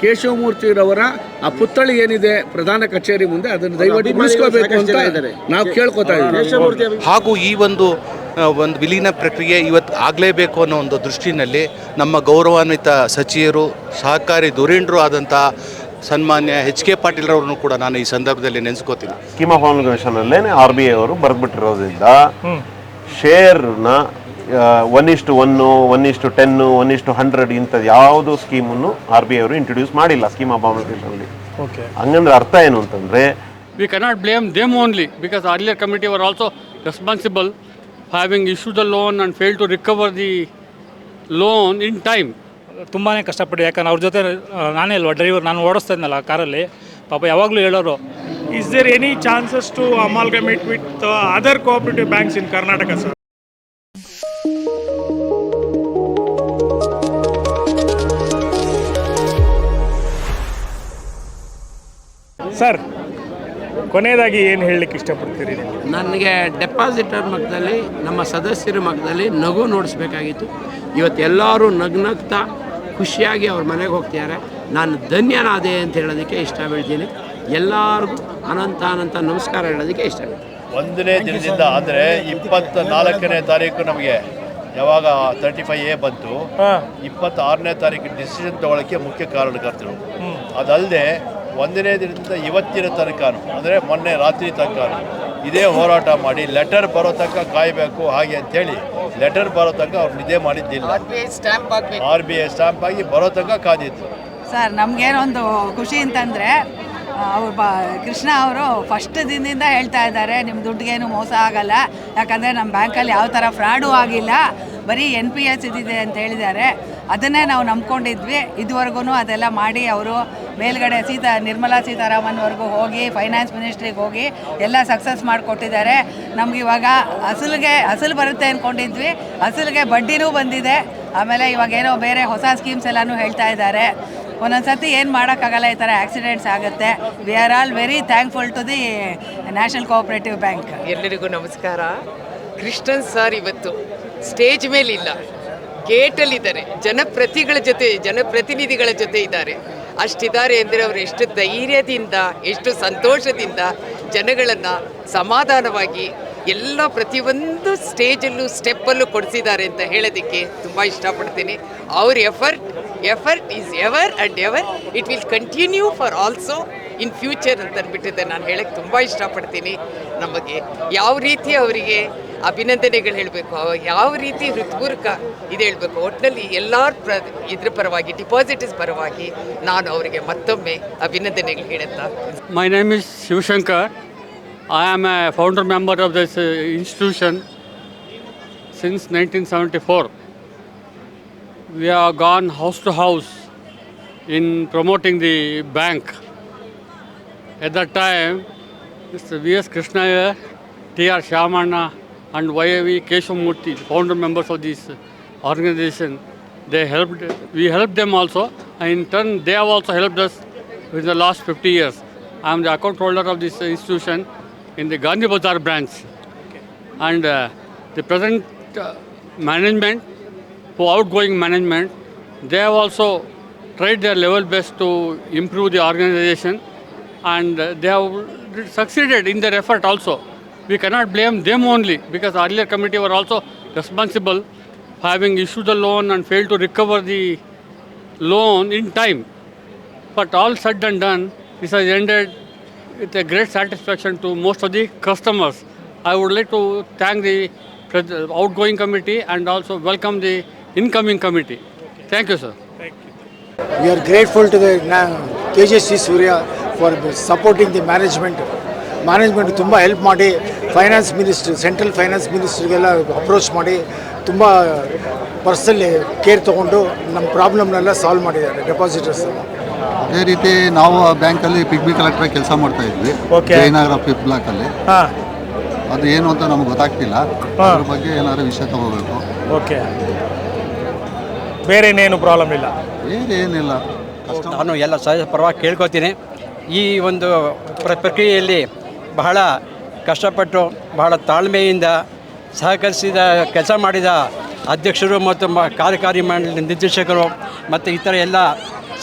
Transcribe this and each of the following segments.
ಕೇಶವಮೂರ್ತಿರವರ ಆ ಪುತ್ಥಳಿ ಏನಿದೆ ಪ್ರಧಾನ ಕಚೇರಿ ಮುಂದೆ ಅದನ್ನು ದಯವಿಟ್ಟು ಉಳಿಸ್ಕೋಬೇಕು ಅಂತ ನಾವು ಕೇಳ್ಕೊತಾ ಇದ್ದೀವಿ. ಹಾಗೂ ಈ ಒಂದು ಒಂದು ವಿಲೀನ ಪ್ರಕ್ರಿಯೆ ಇವತ್ತು ಆಗಲೇಬೇಕು ಅನ್ನೋ ಒಂದು ದೃಷ್ಟಿನಲ್ಲಿ ನಮ್ಮ ಗೌರವಾನ್ವಿತ ಸಚಿವರು ಸಹಕಾರಿ ಧುರೀಣರು ಆದಂಥ ಸನ್ಮಾನ್ಯ ಎಚ್ ಕೆ ಪಾಟೀಲ್ರವ್ರನ್ನು ಕೂಡ ನಾನು ಈ ಸಂದರ್ಭದಲ್ಲಿ ನೆನೆಸ್ಕೋತೀನಿ. Scheme of R B I ಅವರು ಬರೆದ್ಬಿಟ್ಟಿರೋದ್ರಿಂದ ಶೇರ್ನ ಒನ್ ಇಷ್ಟು ಒನ್ನು ಒನ್ ಇಷ್ಟು ಟೆನ್ನು ಒನ್ ಇಷ್ಟು ಹಂಡ್ರೆಡ್ ಇಂಥದ್ದು ಯಾವುದು ಸ್ಕೀಮನ್ನು ಆರ್ ಬಿ ಐ ಅವರು ಇಂಟ್ರೊಡ್ಯೂಸ್ ಮಾಡಿಲ್ಲ ಸ್ಕೀಮ್ ಆಫ್ ಓಕೆ ಹಂಗಂದ್ರೆ ಅರ್ಥ ಏನು ಅಂತಂದ್ರೆ we cannot blame them only because earlier committee were also responsible having issue the loan loan fail to recover the loan in time time. ತುಂಬಾ ಕಷ್ಟಪಟ್ಟು ಯಾಕಂದ್ರೆ ಅವ್ರ ಜೊತೆ ನಾನೇ ಅಲ್ವಾ ಡ್ರೈವರ್ ನಾನು ಓಡಿಸ್ತಾ ಇದ್ನಲ್ಲ ಕಾರಲ್ಲಿ. ಪಾಪ ಯಾವಾಗಲೂ ಹೇಳೋರು is there any chances to amalgamate with other cooperative banks in Karnataka Karnataka, sir ಕೊನೆಯದಾಗಿ ಏನು ಹೇಳಲಿಕ್ಕೆ ಇಷ್ಟಪಡ್ತೀರಿ ನನಗೆ ಡೆಪಾಸಿಟರ್ ಮಗದಲ್ಲಿ ನಮ್ಮ ಸದಸ್ಯರ ಮಗದಲ್ಲಿ ನಗು ನೋಡಿಸ್ಬೇಕಾಗಿತ್ತು. ಇವತ್ತು ಎಲ್ಲರೂ ನಗ್ನಗ್ತಾ ಖುಷಿಯಾಗಿ ಅವ್ರ ಮನೆಗೆ ಹೋಗ್ತಿದ್ದಾರೆ. ನಾನು ಧನ್ಯನಾದೆ ಅಂತ ಹೇಳೋದಕ್ಕೆ ಇಷ್ಟ ಬೀಳ್ತೀನಿ ಎಲ್ಲರಿಗೂ ಅನಂತ ಅನಂತ ನಮಸ್ಕಾರ ಹೇಳೋದಕ್ಕೆ ಇಷ್ಟ ಒಂದನೇ ದಿನದಿಂದ ಅಂದರೆ ಇಪ್ಪತ್ತ ನಾಲ್ಕನೇ ತಾರೀಕು ನಮಗೆ ಯಾವಾಗ ತರ್ಟಿ ಫೈವ್ ಎ ಬಂತು ಇಪ್ಪತ್ತಾರನೇ ತಾರೀಕು ಡಿಸಿಷನ್ ತಗೊಳ್ಳೋಕ್ಕೆ ಮುಖ್ಯ ಕಾರಣಕರ್ತರು. ಅದಲ್ಲದೆ ಒಂದನೇ ದಿನದಿಂದ ಇವತ್ತಿನ ತನಕ ಅಂದರೆ ಮೊನ್ನೆ ರಾತ್ರಿ ತನಕ ಇದೇ ಹೋರಾಟ ಮಾಡಿ ಲೆಟರ್ ಬರೋ ತನಕ ಕಾಯಬೇಕು ಹಾಗೆ ಅಂತೇಳಿ ಲೆಟರ್ ಬರೋ ತನಕ ಅವ್ರು ನಿದ್ದೆ ಮಾಡಿದ್ದಿಲ್ಲ. ಆರ್ ಬಿ ಐ ಸ್ಟ್ಯಾಂಪ್ ಆಗಿ ಬರೋ ತನಕ ಕಾದಿತ್ತು. ಸರ್ ನಮಗೇನೊಂದು ಖುಷಿ ಅಂತಂದರೆ ಅವ್ರು ಬ ಕೃಷ್ಣ ಅವರು ಫಸ್ಟ್ ದಿನದಿಂದ ಹೇಳ್ತಾ ಇದ್ದಾರೆ ನಿಮ್ಮ ದುಡ್ಡಿಗೇನು ಮೋಸ ಆಗಲ್ಲ ಯಾಕಂದರೆ ನಮ್ಮ ಬ್ಯಾಂಕಲ್ಲಿ ಯಾವ ಥರ ಫ್ರಾಡು ಆಗಿಲ್ಲ ಬರೀ ಎನ್ ಪಿ ಎಸ್ ಇದಿದೆ ಅಂತ ಹೇಳಿದ್ದಾರೆ. ಅದನ್ನೇ ನಾವು ನಂಬ್ಕೊಂಡಿದ್ವಿ. ಇದುವರೆಗೂ ಅದೆಲ್ಲ ಮಾಡಿ ಅವರು ಮೇಲ್ಗಡೆ ಸೀತಾ, ನಿರ್ಮಲಾ ಸೀತಾರಾಮನ್ವರೆಗೂ ಹೋಗಿ ಫೈನಾನ್ಸ್ ಮಿನಿಸ್ಟ್ರಿಗೆ ಹೋಗಿ ಎಲ್ಲ ಸಕ್ಸಸ್ ಮಾಡಿಕೊಟ್ಟಿದ್ದಾರೆ. ನಮ್ಗೆ ಇವಾಗ ಅಸಲಿಗೆ, ಅಸಲು ಬರುತ್ತೆ ಅಂದ್ಕೊಂಡಿದ್ವಿ ಅಸಲಿಗೆ ಬಡ್ಡಿನೂ ಬಂದಿದೆ. ಆಮೇಲೆ ಇವಾಗ ಏನೋ ಬೇರೆ ಹೊಸ ಸ್ಕೀಮ್ಸ್ ಎಲ್ಲನೂ ಹೇಳ್ತಾ ಇದ್ದಾರೆ. ಒಂದೊಂದು ಸತಿ ಏನು ಮಾಡೋಕ್ಕಾಗಲ್ಲ ಈ ಥರ ಆಕ್ಸಿಡೆಂಟ್ಸ್ ಆಗುತ್ತೆ. We are all very thankful to the national cooperative bank ಎಲ್ಲರಿಗೂ ನಮಸ್ಕಾರ. ಕೃಷ್ಣನ್ ಸರ್ ಇವತ್ತು ಸ್ಟೇಜ್ ಮೇಲಿಲ್ಲ. ಗೇಟಲ್ಲಿದ್ದಾರೆ. ಜನಪ್ರತಿಗಳ ಜೊತೆ, ಜನಪ್ರತಿನಿಧಿಗಳ ಜೊತೆ ಇದ್ದಾರೆ. ಅಷ್ಟಿದ್ದಾರೆ ಅಂದರೆ ಅವರು ಎಷ್ಟು ಧೈರ್ಯದಿಂದ, ಎಷ್ಟು ಸಂತೋಷದಿಂದ ಜನಗಳನ್ನು ಸಮಾಧಾನವಾಗಿ ಎಲ್ಲ ಪ್ರತಿಯೊಂದು ಸ್ಟೇಜಲ್ಲೂ, ಸ್ಟೆಪ್ಪಲ್ಲೂ ಕೊಡಿಸಿದ್ದಾರೆ ಅಂತ ಹೇಳೋದಕ್ಕೆ ತುಂಬ ಇಷ್ಟಪಡ್ತೀನಿ. ಅವ್ರ effort effort is ever and ever. It will continue for also in future ಅಂತ ಅಂದ್ಬಿಟ್ಟಿದ್ದೆ ನಾನು ಹೇಳಕ್ಕೆ ತುಂಬ ಇಷ್ಟಪಡ್ತೀನಿ. ನಮಗೆ ಯಾವ ರೀತಿ ಅವರಿಗೆ ಅಭಿನಂದನೆಗಳು ಹೇಳಬೇಕು ಯಾವ ರೀತಿ ಹೃತ್ಪೂರ್ವಕ ಇದು ಹೇಳಬೇಕು ಒಟ್ಟಿನಲ್ಲಿ ಎಲ್ಲರ ಪ್ರ ಇದ್ರ ಪರವಾಗಿ ಡಿಪಾಸಿಟರ್ಸ್ ಪರವಾಗಿ ನಾನು ಅವರಿಗೆ ಮತ್ತೊಮ್ಮೆ ಅಭಿನಂದನೆಗಳು ಹೇಳುತ್ತಾ Shivashankar I is a founder member of founder institution since nineteen seventy four since 1974. We house gone house to house in promoting the bank. At that time, S V.S. Krishna, R Shamanna, and Y.A.V. Keshamurthy, founder members of this organization, they helped, we helped them also, and in turn, they have also helped us in the last 50 years. I am the account holder of this institution in the Gandhi Bazar branch. And uh, the present uh, management, who outgoing management, they have also tried their level best to improve the organization and uh, they have succeeded in their effort also. We cannot blame them only because earlier committee were also responsible for having issued the loan and failed to recover the loan in time. But all said and done, this has ended with a great satisfaction to most of the customers. I would like to thank the outgoing committee and also welcome the incoming committee. Thank you, sir. Thank you. We are grateful to the KJC Surya for supporting the management. Management ತುಂಬ help ಮಾಡಿ finance minister central finance ಮಿನಿಸ್ಟ್ರಿಗೆಲ್ಲ approach ಮಾಡಿ ತುಂಬ personally care ತೊಗೊಂಡು ನಮ್ಮ ಪ್ರಾಬ್ಲಮ್ನೆಲ್ಲ solve ಮಾಡಿದ್ದಾರೆ depositors ಅದೇ ರೀತಿ ನಾವು ಆ ಬ್ಯಾಂಕಲ್ಲಿ ಪಿಗ್ಮಿ ಕಲೆಕ್ಟರ್ ಕೆಲಸ ಮಾಡ್ತಾ ಇದ್ವಿ. ಜಯನಗರ ಫಿಫ್ತ್ ಬ್ಲಾಕಲ್ಲಿ ಹಾಂ. ಅದು ಏನು ಅಂತ ನಮ್ಗೆ ಗೊತ್ತಾಗ್ತಿಲ್ಲ ಅದ್ರ ಬಗ್ಗೆ ಏನಾದ್ರು ವಿಷಯ ತಗೋಬೇಕು. ಓಕೆ ಬೇರೆ ಏನೇನು ಪ್ರಾಬ್ಲಮ್ ಇಲ್ಲ? ಬೇರೆ ಏನಿಲ್ಲ. ನಾನು ಎಲ್ಲ ಸಹ ಪರವಾಗಿ ಕೇಳ್ಕೊತೀನಿ ಈ ಒಂದು ಪ್ರ ಪ್ರಕ್ರಿಯೆಯಲ್ಲಿ ಬಹಳ ಕಷ್ಟಪಟ್ಟು ಬಹಳ ತಾಳ್ಮೆಯಿಂದ ಸಹಕರಿಸಿದ ಕೆಲಸ ಮಾಡಿದ ಅಧ್ಯಕ್ಷರು ಮತ್ತು ಮ ಕಾರ್ಯಕಾರಿ ಮಂಡಳಿ ನಿರ್ದೇಶಕರು ಮತ್ತು ಇತರ ಎಲ್ಲ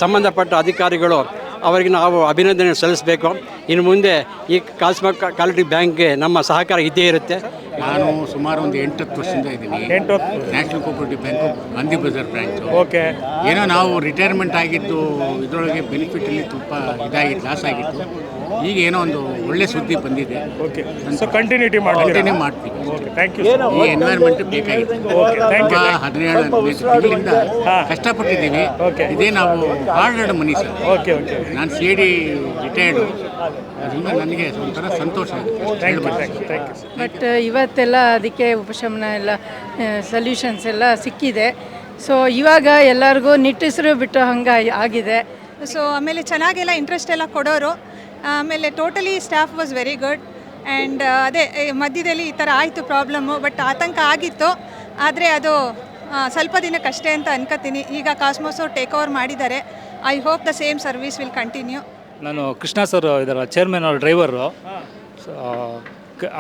ಸಂಬಂಧಪಟ್ಟ ಅಧಿಕಾರಿಗಳು ಅವರಿಗೆ ನಾವು ಅಭಿನಂದನೆ ಸಲ್ಲಿಸಬೇಕು. ಇನ್ನು ಮುಂದೆ ಈ ಕಾಸ್ಮ ಕಾಲಿಟಿ ಬ್ಯಾಂಕ್ಗೆ ನಮ್ಮ ಸಹಕಾರ ಇದ್ದೇ ಇರುತ್ತೆ. ನಾನು ಸುಮಾರು ಒಂದು ಎಂಟತ್ತು ವರ್ಷದಿಂದ ಇದ್ದೀನಿ. ಎಂಟು national cooperative bank Gandhi Bazaar bank okay. ಏನೋ ನಾವು ರಿಟೈರ್ಮೆಂಟ್ ಆಗಿದ್ದು ಇದರೊಳಗೆ ಬೆನಿಫಿಟಲ್ಲಿ ತುಂಬ ಇದಾಗಿತ್ತು ಲಾಸ್ ಆಗಿತ್ತು. ಈಗ ಏನೋ ಒಂದು ಒಳ್ಳೆ ಸುದ್ದಿ ಬಂದಿದೆ. ಓಕೆ ಸೊ ಕಂಟಿನ್ಯೂಟಿ ಮಾಡ್ತೀರಾ? ಕಂಟಿನ್ಯೂ ಮಾಡ್ತೀವಿ. ಓಕೆ ಥ್ಯಾಂಕ್ ಯು ಈ ಎನ್ವೈರ್ಮೆಂಟ್ ಬೇಕಾಗಿತ್ತು. ಓಕೆ ತುಂಬ thank ಹದಿನೇಳು ತಿಂಗಳಿಂದ ಕಷ್ಟಪಟ್ಟಿದ್ದೀವಿ. ಇದೇ ನಾವು hard money sir okay okay ನಾನು ಸಿ ಡಿ ರಿಟೈರ್ಡು ಅದರಿಂದ ನನಗೆ ಒಂಥರ ಸಂತೋಷ ಥ್ಯಾಂಕ್ ಯು ಆಗುತ್ತೆ ಥ್ಯಾಂಕ್ ಯು ಥ್ಯಾಂಕ್ ಬಟ್ ಇವತ್ತೆಲ್ಲ ಅದಕ್ಕೆ ಉಪಶಮನ ಎಲ್ಲ ಸೊಲ್ಯೂಷನ್ಸ್ ಎಲ್ಲ ಸಿಕ್ಕಿದೆ. ಸೊ ಇವಾಗ ಎಲ್ಲರಿಗೂ ನಿಟ್ಟುಸಿರು ಬಿಟ್ಟು ಹಂಗೆ ಆಗಿದೆ. ಸೊ ಆಮೇಲೆ ಚೆನ್ನಾಗೆಲ್ಲ ಇಂಟ್ರೆಸ್ಟ್ ಎಲ್ಲ ಕೊಡೋರು. ಆಮೇಲೆ totally staff was very good and ಅದೇ ಮಧ್ಯದಲ್ಲಿ ಈ ಥರ ಆಯಿತು ಪ್ರಾಬ್ಲಮ್ಮು ಬಟ್ ಆತಂಕ ಆಗಿತ್ತು. ಆದರೆ ಅದು ಸ್ವಲ್ಪ ದಿನಕ್ಕಷ್ಟೇ ಅಂತ ಅನ್ಕೋತೀನಿ. ಈಗ ಕಾಸ್ಮೋಸು ಟೇಕ್ ಓವರ್ ಮಾಡಿದ್ದಾರೆ. I hope the same service will continue ನಾನು ಕೃಷ್ಣ ಸರ್ ಇದರ ಚೇರ್ಮನ್ ಅವ್ರ ಡ್ರೈವರು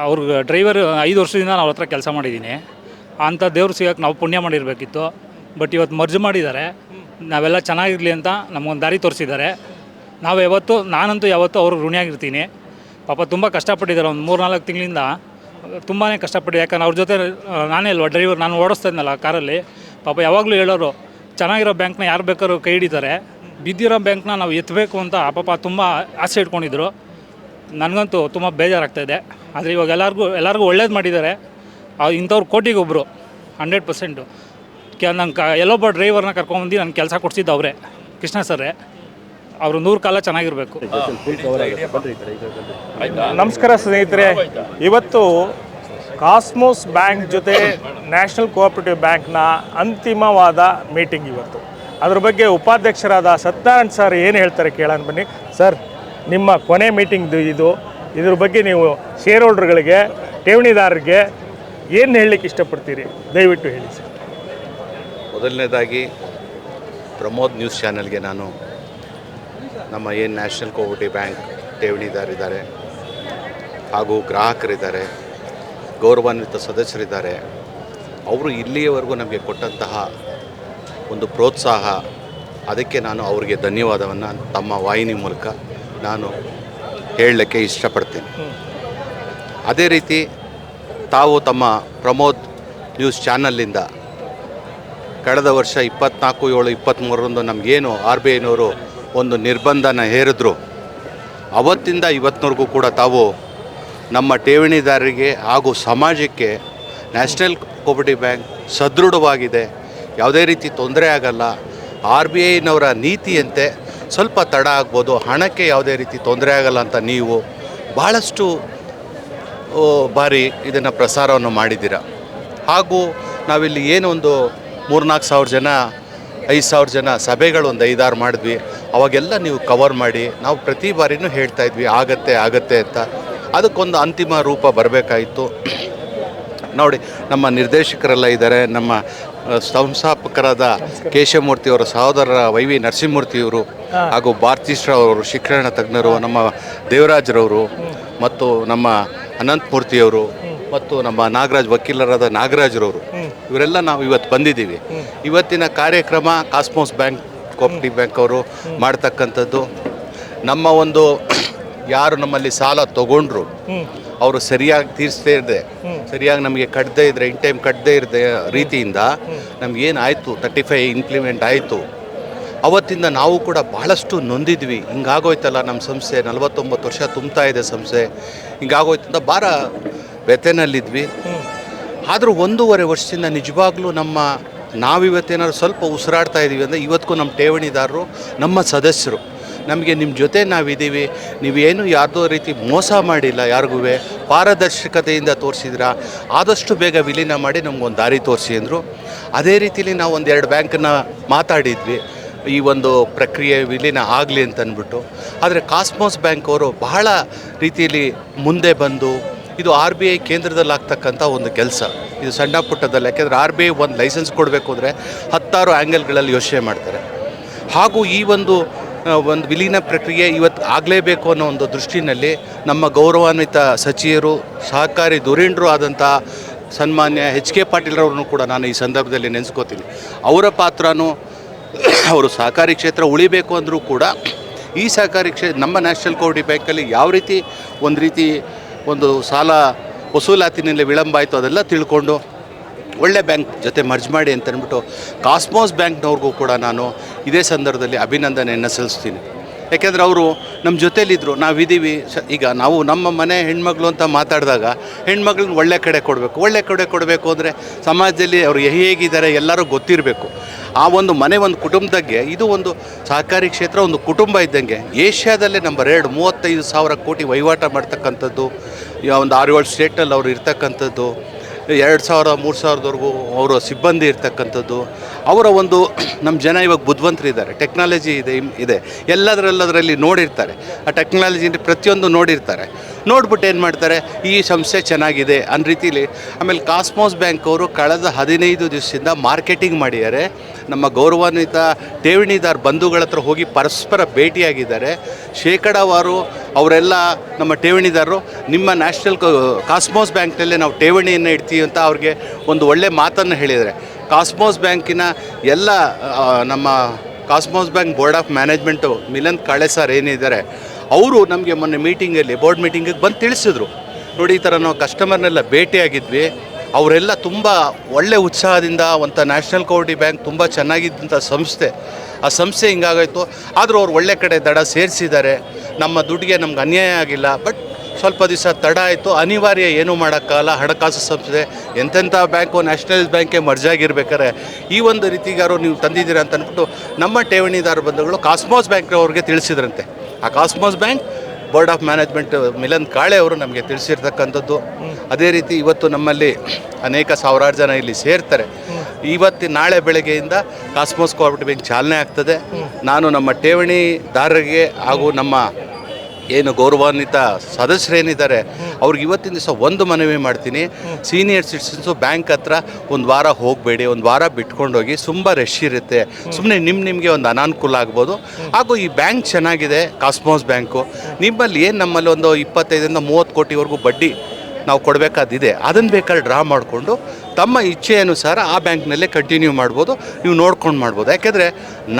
ಅವ್ರ ಡ್ರೈವರ್ ಐದು ವರ್ಷದಿಂದ ನಾವು ಹತ್ರ ಕೆಲಸ ಮಾಡಿದ್ದೀನಿ ಅಂಥ ದೇವ್ರು ಸಿಗೋಕ್ಕೆ ನಾವು ಪುಣ್ಯ ಮಾಡಿರಬೇಕಿತ್ತು. ಬಟ್ ಇವತ್ತು ಮರ್ಜ್ ಮಾಡಿದ್ದಾರೆ. ನಾವೆಲ್ಲ ಚೆನ್ನಾಗಿರಲಿ ಅಂತ ನಮಗೊಂದು ದಾರಿ ತೋರಿಸಿದ್ದಾರೆ. ನಾವು ಯಾವತ್ತೂ, ನಾನಂತೂ ಯಾವತ್ತೂ ಅವ್ರಿಗೆ ಋಣಿಯಾಗಿರ್ತೀನಿ. ಪಾಪ ತುಂಬ ಕಷ್ಟಪಟ್ಟಿದ್ದಾರೆ ಒಂದು ಮೂರು ನಾಲ್ಕು ತಿಂಗಳಿಂದ. ತುಂಬಾ ಕಷ್ಟಪಟ್ಟಿದೆ ಯಾಕಂದ್ರೆ ಅವ್ರ ಜೊತೆ ನಾನೇ ಅಲ್ವಾ ಡ್ರೈವರ್ ನಾನು ಓಡಿಸ್ತಾ ಇದ್ನಲ್ಲ ಕಾರಲ್ಲಿ. ಪಾಪ ಯಾವಾಗಲೂ ಹೇಳೋರು, ಚೆನ್ನಾಗಿರೋ ಬ್ಯಾಂಕ್ನ ಯಾರು ಬೇಕಾದ್ರೂ ಕೈ ಹಿಡಿತಾರೆ. ಬಿದ್ದಿರೋ ಬ್ಯಾಂಕ್ನ ನಾವು ಎತ್ತಬೇಕು ಅಂತ ಪಾಪ ತುಂಬ ಆಸೆ ಇಟ್ಕೊಂಡಿದ್ರು. ನನಗಂತೂ ತುಂಬ ಬೇಜಾರಾಗ್ತಾಯಿದೆ ಆದರೆ ಇವಾಗ ಎಲ್ಲರಿಗೂ ಎಲ್ಲರಿಗೂ ಒಳ್ಳೇದು ಮಾಡಿದ್ದಾರೆ. ಇಂಥವ್ರ ಕೋಟಿಗೊಬ್ಬರು ಹಂಡ್ರೆಡ್ ಪರ್ಸೆಂಟು. ಕೆ ಕ, ಎಲ್ಲೊಬ್ಬ ಡ್ರೈವರ್ನ ಕರ್ಕೊಂಬಂದು ನನ್ನ ಕೆಲಸ ಕೊಡ್ಸಿದ್ದು ಅವರೇ, ಕೃಷ್ಣ ಸರ್ರೇ. ಅವರು ನೂರು ಕಾಲ ಚೆನ್ನಾಗಿರಬೇಕು. ನಮಸ್ಕಾರ ಸ್ನೇಹಿತರೆ. ಇವತ್ತು ಕಾಸ್ಮೋಸ್ ಬ್ಯಾಂಕ್ ಜೊತೆ ನ್ಯಾಷನಲ್ ಕೋಆಪರೇಟಿವ್ ಬ್ಯಾಂಕ್ನ ಅಂತಿಮವಾದ ಮೀಟಿಂಗ್ ಇವತ್ತು. ಅದ್ರ ಬಗ್ಗೆ ಉಪಾಧ್ಯಕ್ಷರಾದ ಸತ್ಯನಾರಾಯಣ್ ಸರ್ ಏನು ಹೇಳ್ತಾರೆ ಕೇಳೋಣ ಬನ್ನಿ. ಸರ್ ನಿಮ್ಮ ಕೊನೆ ಮೀಟಿಂಗ್ ಇದು ಇದ್ರ ಬಗ್ಗೆ ನೀವು ಶೇರ್ ಹೋಲ್ಡರ್ಗಳಿಗೆ ಠೇವಣಿದಾರರಿಗೆ ಏನು ಹೇಳಲಿಕ್ಕೆ ಇಷ್ಟಪಡ್ತೀರಿ? ದಯವಿಟ್ಟು ಹೇಳಿ ಸರ್. ಮೊದಲನೇದಾಗಿ ಪ್ರಮೋದ್ ನ್ಯೂಸ್ ಚಾನೆಲ್ಗೆ ನಾನು ನಮ್ಮ ಏನು ನ್ಯಾಷನಲ್ ಕೋಆಪರೇಟಿವ್ ಬ್ಯಾಂಕ್ ಠೇವಣಿದಾರಿದ್ದಾರೆ, ಹಾಗೂ ಗ್ರಾಹಕರಿದ್ದಾರೆ, ಗೌರವಾನ್ವಿತ ಸದಸ್ಯರಿದ್ದಾರೆ, ಅವರು ಇಲ್ಲಿಯವರೆಗೂ ನಮಗೆ ಕೊಟ್ಟಂತಹ ಒಂದು ಪ್ರೋತ್ಸಾಹ, ಅದಕ್ಕೆ ನಾನು ಅವರಿಗೆ ಧನ್ಯವಾದವನ್ನು ತಮ್ಮ ವಾಹಿನಿ ಮೂಲಕ ನಾನು ಹೇಳಲಿಕ್ಕೆ ಇಷ್ಟಪಡ್ತೀನಿ. ಅದೇ ರೀತಿ ತಾವು ತಮ್ಮ ಪ್ರಮೋದ್ ನ್ಯೂಸ್ ಚಾನಲ್ಲಿಂದ ಕಳೆದ ವರ್ಷ ಇಪ್ಪತ್ನಾಲ್ಕು ಏಳು ಇಪ್ಪತ್ತ್ಮೂರರಂದು ನಮಗೇನು ಆರ್ ಬಿ ಐನವರು ಒಂದು ನಿರ್ಬಂಧನ ಹೇರಿದ್ರು. ಅವತ್ತಿಂದ ಇವತ್ತಿನವರೆಗೂ ಕೂಡ ತಾವು ನಮ್ಮ ಠೇವಣಿದಾರರಿಗೆ ಹಾಗೂ ಸಮಾಜಕ್ಕೆ ನ್ಯಾಷನಲ್ ಕೋಪರೇಟಿವ್ ಬ್ಯಾಂಕ್ ಸದೃಢವಾಗಿದೆ. ಯಾವುದೇ ರೀತಿ ತೊಂದರೆ ಆಗಲ್ಲ. ಆರ್ ಬಿ ಐನವರ ನೀತಿಯಂತೆ ಸ್ವಲ್ಪ ತಡ ಆಗ್ಬೋದು. ಹಣಕ್ಕೆ ಯಾವುದೇ ರೀತಿ ತೊಂದರೆ ಆಗಲ್ಲ ಅಂತ ನೀವು ಭಾಳಷ್ಟು ಬಾರಿ ಇದನ್ನು ಪ್ರಸಾರವನ್ನು ಮಾಡಿದ್ದೀರ. ಹಾಗೂ ನಾವಿಲ್ಲಿ ಏನೊಂದು ಮೂರ್ನಾಲ್ಕು ಸಾವಿರ ಜನ, ಐದು ಸಾವಿರ ಜನ ಸಭೆಗಳು ಒಂದು ಐದಾರು ಮಾಡಿದ್ವಿ. ಅವಾಗೆಲ್ಲ ನೀವು ಕವರ್ ಮಾಡಿ ನಾವು ಪ್ರತಿ ಬಾರಿನೂ ಹೇಳ್ತಾ ಇದ್ವಿ ಆಗತ್ತೆ ಆಗತ್ತೆ ಅಂತ. ಅದಕ್ಕೊಂದು ಅಂತಿಮ ರೂಪ ಬರಬೇಕಾಯಿತು. ನೋಡಿ ನಮ್ಮ ನಿರ್ದೇಶಕರೆಲ್ಲ ಇದ್ದಾರೆ ನಮ್ಮ ಸಂಸ್ಥಾಪಕರಾದ ಕೇಶವಮೂರ್ತಿಯವರ ಸಹೋದರ ವೈ ವಿ ನರಸಿಂಹಮೂರ್ತಿಯವರು ಹಾಗೂ ಭಾರತೀಶ್ರಾವ್ ಅವರು ಶಿಕ್ಷಣ ತಜ್ಞರು ನಮ್ಮ ದೇವರಾಜ್ರವರು ಮತ್ತು ನಮ್ಮ ಅನಂತಮೂರ್ತಿಯವರು ಮತ್ತು ನಮ್ಮ ನಾಗರಾಜ್ ವಕೀಲರಾದ ನಾಗರಾಜ್ರವರು. ಇವರೆಲ್ಲ ನಾವು ಇವತ್ತು ಬಂದಿದ್ದೀವಿ. ಇವತ್ತಿನ ಕಾರ್ಯಕ್ರಮ ಕಾಸ್ಮೋಸ್ ಬ್ಯಾಂಕ್ ಕೋಪರೇಟಿವ್ ಬ್ಯಾಂಕ್ ಅವರು ಮಾಡ್ತಕ್ಕಂಥದ್ದು. ನಮ್ಮ ಒಂದು ಯಾರು ನಮ್ಮಲ್ಲಿ ಸಾಲ ತಗೊಂಡ್ರು, ಅವರು ಸರಿಯಾಗಿ ತೀರಿಸದೇ ಇರದೆ, ಸರಿಯಾಗಿ ನಮಗೆ ಕಟ್ಟದೇ ಇದ್ರೆ, ಇನ್ ಟೈಮ್ ಕಟ್ಟದೇ ಇರದೆ ರೀತಿಯಿಂದ ನಮ್ಗೇನಾಯಿತು ತರ್ಟಿ ಫೈವ್ ಇಂಪ್ಲಿಮೆಂಟ್ ಆಯಿತು. ಅವತ್ತಿಂದ ನಾವು ಕೂಡ ಭಾಳಷ್ಟು ನೊಂದಿದ್ವಿ. ಹಿಂಗಾಗೋಯ್ತಲ್ಲ ನಮ್ಮ ಸಂಸ್ಥೆ, ನಲವತ್ತೊಂಬತ್ತು ವರ್ಷ ತುಂಬ್ತಾ ಇದೆ ಸಂಸ್ಥೆ. ಹಿಂಗಾಗೋಯ್ತು ಅಂತ ಭಾಳ ವ್ಯಥೆನಲ್ಲಿದ್ವಿ. ಆದರೂ ಒಂದೂವರೆ ವರ್ಷದಿಂದ ನಿಜವಾಗ್ಲೂ ನಮ್ಮ ನಾವಿವತ್ತೇನಾದ್ರು ಸ್ವಲ್ಪ ಉಸಿರಾಡ್ತಾ ಇದ್ದೀವಿ ಅಂದರೆ ಇವತ್ತಿಗೂ ನಮ್ಮ ಠೇವಣಿದಾರರು, ನಮ್ಮ ಸದಸ್ಯರು. ನಮಗೆ ನಿಮ್ಮ ಜೊತೆ ನಾವಿದ್ದೀವಿ ನೀವೇನು ಯಾವುದೋ ರೀತಿ ಮೋಸ ಮಾಡಿಲ್ಲ ಯಾರಿಗೂ ಪಾರದರ್ಶಕತೆಯಿಂದ ತೋರಿಸಿದ್ರ ಆದಷ್ಟು ಬೇಗ ವಿಲೀನ ಮಾಡಿ ನಮಗೊಂದು ದಾರಿ ತೋರಿಸಿ ಅಂದರು. ಅದೇ ರೀತಿಲಿ ನಾವು ಒಂದೆರಡು ಬ್ಯಾಂಕನ್ನ ಮಾತಾಡಿದ್ವಿ. ಈ ಒಂದು ಪ್ರಕ್ರಿಯೆ ವಿಲೀನ ಆಗಲಿ ಅಂತಂದ್ಬಿಟ್ಟು ಆದರೆ ಕಾಸ್ಮೋಸ್ ಬ್ಯಾಂಕ್ ಅವರು ಬಹಳ ರೀತಿಯಲ್ಲಿ ಮುಂದೆ ಬಂದು ಇದು ಆರ್ ಬಿ ಐ ಕೇಂದ್ರದಲ್ಲಿ ಆಗ್ತಕ್ಕಂಥ ಒಂದು ಕೆಲಸ. ಇದು ಸಣ್ಣ ಪುಟ್ಟದಲ್ಲಿ, ಯಾಕೆಂದರೆ ಆರ್ ಬಿ ಐ ಒಂದು ಲೈಸೆನ್ಸ್ ಕೊಡಬೇಕು ಅಂದರೆ ಹತ್ತಾರು ಆ್ಯಂಗಲ್ಗಳಲ್ಲಿ ಯೋಚನೆ ಮಾಡ್ತಾರೆ. ಹಾಗೂ ಈ ಒಂದು ಒಂದು ವಿಲೀನ ಪ್ರಕ್ರಿಯೆ ಇವತ್ತು ಆಗಲೇಬೇಕು ಅನ್ನೋ ಒಂದು ದೃಷ್ಟಿನಲ್ಲಿ ನಮ್ಮ ಗೌರವಾನ್ವಿತ ಸಚಿವರು, ಸಹಕಾರಿ ಧುರೀಣರು ಆದಂಥ ಸನ್ಮಾನ್ಯ ಎಚ್ ಕೆ ಪಾಟೀಲ್ರವ್ರನ್ನು ಕೂಡ ನಾನು ಈ ಸಂದರ್ಭದಲ್ಲಿ ನೆನೆಸ್ಕೋತೀನಿ. ಅವರ ಪಾತ್ರನೂ ಅವರು ಸಹಕಾರಿ ಕ್ಷೇತ್ರ ಉಳಿಬೇಕು ಅಂದರೂ ಕೂಡ ಈ ಸಹಕಾರಿ ಕ್ಷೇತ್ರ ನಮ್ಮ ನ್ಯಾಷನಲ್ ಕೋಆಪರೇಟಿವ್ ಬ್ಯಾಂಕಲ್ಲಿ ಯಾವ ರೀತಿ, ಒಂದು ರೀತಿ ಒಂದು ಸಾಲ ವಸೂಲಾತಿನಲ್ಲಿ ವಿಳಂಬ ಆಯಿತು ಅದೆಲ್ಲ ತಿಳ್ಕೊಂಡು ಒಳ್ಳೆ ಬ್ಯಾಂಕ್ ಜೊತೆ ಮರ್ಜ್ ಮಾಡಿ ಅಂತ ಅಂದ್ಬಿಟ್ಟು ಕಾಸ್ಮೋಸ್ ಬ್ಯಾಂಕ್ನವ್ರಿಗೂ ಕೂಡ ನಾನು ಇದೇ ಸಂದರ್ಭದಲ್ಲಿ ಅಭಿನಂದನೆಯನ್ನು ಸಲ್ಲಿಸ್ತೀನಿ. ಯಾಕೆಂದರೆ ಅವರು ನಮ್ಮ ಜೊತೇಲಿದ್ದರು ನಾವಿದ್ದೀವಿ ಸ, ಈಗ ನಾವು ನಮ್ಮ ಮನೆ ಹೆಣ್ಮಗಳು ಅಂತ ಮಾತಾಡಿದಾಗ ಹೆಣ್ಮಗಳನ್ನ ಒಳ್ಳೆ ಕಡೆ ಕೊಡಬೇಕು. ಒಳ್ಳೆ ಕಡೆ ಕೊಡಬೇಕು ಅಂದರೆ ಸಮಾಜದಲ್ಲಿ ಅವರು ಹೇಗಿದ್ದಾರೆ ಎಲ್ಲರೂ ಗೊತ್ತಿರಬೇಕು. ಆ ಒಂದು ಮನೆ ಒಂದು ಕುಟುಂಬದಾಗೆ ಇದು ಒಂದು ಸಹಕಾರಿ ಕ್ಷೇತ್ರ, ಒಂದು ಕುಟುಂಬ ಇದ್ದಂಗೆ ಏಷ್ಯಾದಲ್ಲೇ ನಂಬರ್ ಎರಡು, ಮೂವತ್ತೈದು ಸಾವಿರ ಕೋಟಿ ವಹಿವಾಟ ಮಾಡ್ತಕ್ಕಂಥದ್ದು ಒಂದು ಆರು ಏಳು ಸ್ಟೇಟಲ್ಲಿ ಅವ್ರು ಇರ್ತಕ್ಕಂಥದ್ದು. ಎರಡು ಸಾವಿರ, ಮೂರು ಸಾವಿರದವರೆಗೂ ಅವರ ಸಿಬ್ಬಂದಿ ಇರ್ತಕ್ಕಂಥದ್ದು, ಅವರ ಒಂದು ನಮ್ಮ ಜನ ಇವಾಗ ಬುದ್ಧಿವಂತರಿದ್ದಾರೆ ಟೆಕ್ನಾಲಜಿ ಇದೆ ಇದೆ. ಎಲ್ಲದರಲ್ಲದರಲ್ಲಿ ನೋಡಿರ್ತಾರೆ. ಆ ಟೆಕ್ನಾಲಜಿ ಪ್ರತಿಯೊಂದು ನೋಡಿರ್ತಾರೆ. ನೋಡ್ಬಿಟ್ಟು ಏನು ಮಾಡ್ತಾರೆ, ಈ ಸಂಸ್ಥೆ ಚೆನ್ನಾಗಿದೆ ಅನ್ನೋ ರೀತಿಲಿ ಆಮೇಲೆ ಕಾಸ್ಮೋಸ್ ಬ್ಯಾಂಕ್ ಅವರು ಕಳೆದ ಹದಿನೈದು ದಿವಸದಿಂದ ಮಾರ್ಕೆಟಿಂಗ್ ಮಾಡಿದ್ದಾರೆ. ನಮ್ಮ ಗೌರವಾನ್ವಿತ ಠೇವಣಿದಾರ ಬಂಧುಗಳ ಹತ್ರ ಹೋಗಿ ಪರಸ್ಪರ ಭೇಟಿಯಾಗಿದ್ದಾರೆ. ಶೇಕಡಾವಾರು ಅವರೆಲ್ಲ ನಮ್ಮ ಠೇವಣಿದಾರರು, ನಿಮ್ಮ ನ್ಯಾಷನಲ್ ಕಾಸ್ಮೋಸ್ ಬ್ಯಾಂಕ್ನಲ್ಲೇ ನಾವು ಠೇವಣಿಯನ್ನು ಇಡ್ತೀವಿ ಅಂತ ಅವ್ರಿಗೆ ಒಂದು ಒಳ್ಳೆ ಮಾತನ್ನು ಹೇಳಿದ್ದಾರೆ. ಕಾಸ್ಮೋಸ್ ಬ್ಯಾಂಕಿನ ಎಲ್ಲ ನಮ್ಮ Cosmos bank board of management Milan Kale sir ಏನಿದ್ದಾರೆ, ಅವರು ನಮಗೆ ಮೊನ್ನೆ ಮೀಟಿಂಗಲ್ಲಿ, ಬೋರ್ಡ್ ಮೀಟಿಂಗಿಗೆ ಬಂದು ತಿಳಿಸಿದ್ರು. ನೋಡಿ ಈ ಥರ ನಾವು ಕಸ್ಟಮರ್ನೆಲ್ಲ ಭೇಟಿಯಾಗಿದ್ವಿ. ಅವರೆಲ್ಲ ತುಂಬ ಒಳ್ಳೆ ಉತ್ಸಾಹದಿಂದ ಒಂಥ ನ್ಯಾಷನಲ್ ಕೋಆಪರೇಟಿವ್ ಬ್ಯಾಂಕ್ ತುಂಬ ಚೆನ್ನಾಗಿದ್ದಂಥ ಸಂಸ್ಥೆ. ಆ ಸಂಸ್ಥೆ ಹಿಂಗಾಗೋಯ್ತು. ಆದರೂ ಅವ್ರು ಒಳ್ಳೆ ಕಡೆ ದಡ ಸೇರಿಸಿದ್ದಾರೆ. ನಮ್ಮ ದುಡ್ಡಿಗೆ ನಮ್ಗೆ ಅನ್ಯಾಯ ಆಗಿಲ್ಲ. ಬಟ್ ಸ್ವಲ್ಪ ದಿವಸ ತಡ ಆಯಿತು. ಅನಿವಾರ್ಯ ಏನೂ ಮಾಡೋಕ್ಕಾಗಲ್ಲ. ಹಣಕಾಸು ಸಂಸ್ಥೆ, ಎಂತೆಂಥ ಬ್ಯಾಂಕು ನ್ಯಾಷನಲೈಸ್ ಬ್ಯಾಂಕೇ ಮರ್ಜಾಗಿರ್ಬೇಕಾರೆ ಈ ಒಂದು ರೀತಿಗಾರು ನೀವು ತಂದಿದ್ದೀರಾ ಅಂತ ಅಂದ್ಬಿಟ್ಟು ನಮ್ಮ ಠೇವಣಿದಾರ ಬಂಧುಗಳು ಕಾಸ್ಮೋಸ್ ಬ್ಯಾಂಕ್ನವ್ರಿಗೆ ತಿಳಿಸಿದ್ರಂತೆ. ಆ Cosmos bank board of management Milan Kale ಅವರು ನಮಗೆ ತಿಳಿಸಿರ್ತಕ್ಕಂಥದ್ದು. ಅದೇ ರೀತಿ ಇವತ್ತು ನಮ್ಮಲ್ಲಿ ಅನೇಕ ಸಾವಿರಾರು ಜನ ಇಲ್ಲಿ ಸೇರ್ತಾರೆ. ಇವತ್ತು ನಾಳೆ ಬೆಳಗ್ಗೆಯಿಂದ ಕಾಸ್ಮೋಸ್ ಕೋಆಪರೇಟಿವ್ ಬ್ಯಾಂಕ್ ಚಾಲನೆ ಆಗ್ತದೆ. ನಾನು ನಮ್ಮ ಠೇವಣಿದಾರರಿಗೆ ಹಾಗೂ ನಮ್ಮ ಏನು ಗೌರವಾನ್ವಿತ ಸದಸ್ಯರೇನಿದ್ದಾರೆ, ಅವ್ರಿಗೆ ಇವತ್ತಿನ ದಿವಸ ಒಂದು ಮನವಿ ಮಾಡ್ತೀನಿ. ಸೀನಿಯರ್ ಸಿಟಿಸನ್ಸು ಬ್ಯಾಂಕ್ ಹತ್ರ ಒಂದು ವಾರ ಹೋಗಬೇಡಿ, ಒಂದು ವಾರ ಬಿಟ್ಕೊಂಡು ಹೋಗಿ ತುಂಬ ರಶ್ ಇರುತ್ತೆ. ಸುಮ್ಮನೆ ನಿಮ್ಮ ನಿಮಗೆ ಒಂದು ಅನಾನುಕೂಲ ಆಗ್ಬೋದು. ಹಾಗೂ ಈ ಬ್ಯಾಂಕ್ ಚೆನ್ನಾಗಿದೆ ಕಾಸ್ಮೋಸ್ ಬ್ಯಾಂಕು ನಿಮ್ಮಲ್ಲಿ ಏನು ನಮ್ಮಲ್ಲಿ ಒಂದು ಇಪ್ಪತ್ತೈದರಿಂದ ಮೂವತ್ತು ಕೋಟಿವರೆಗೂ ಬಡ್ಡಿ ನಾವು ಕೊಡಬೇಕಾದಿದೆ ಅದನ್ನು ಬೇಕಾದ್ರೆ ಡ್ರಾ ಮಾಡಿಕೊಂಡು ತಮ್ಮ ಇಚ್ಛೆಯನುಸಾರ ಆ ಬ್ಯಾಂಕ್ನಲ್ಲೇ ಕಂಟಿನ್ಯೂ ಮಾಡ್ಬೋದು, ನೀವು ನೋಡ್ಕೊಂಡು ಮಾಡ್ಬೋದು. ಯಾಕೆಂದರೆ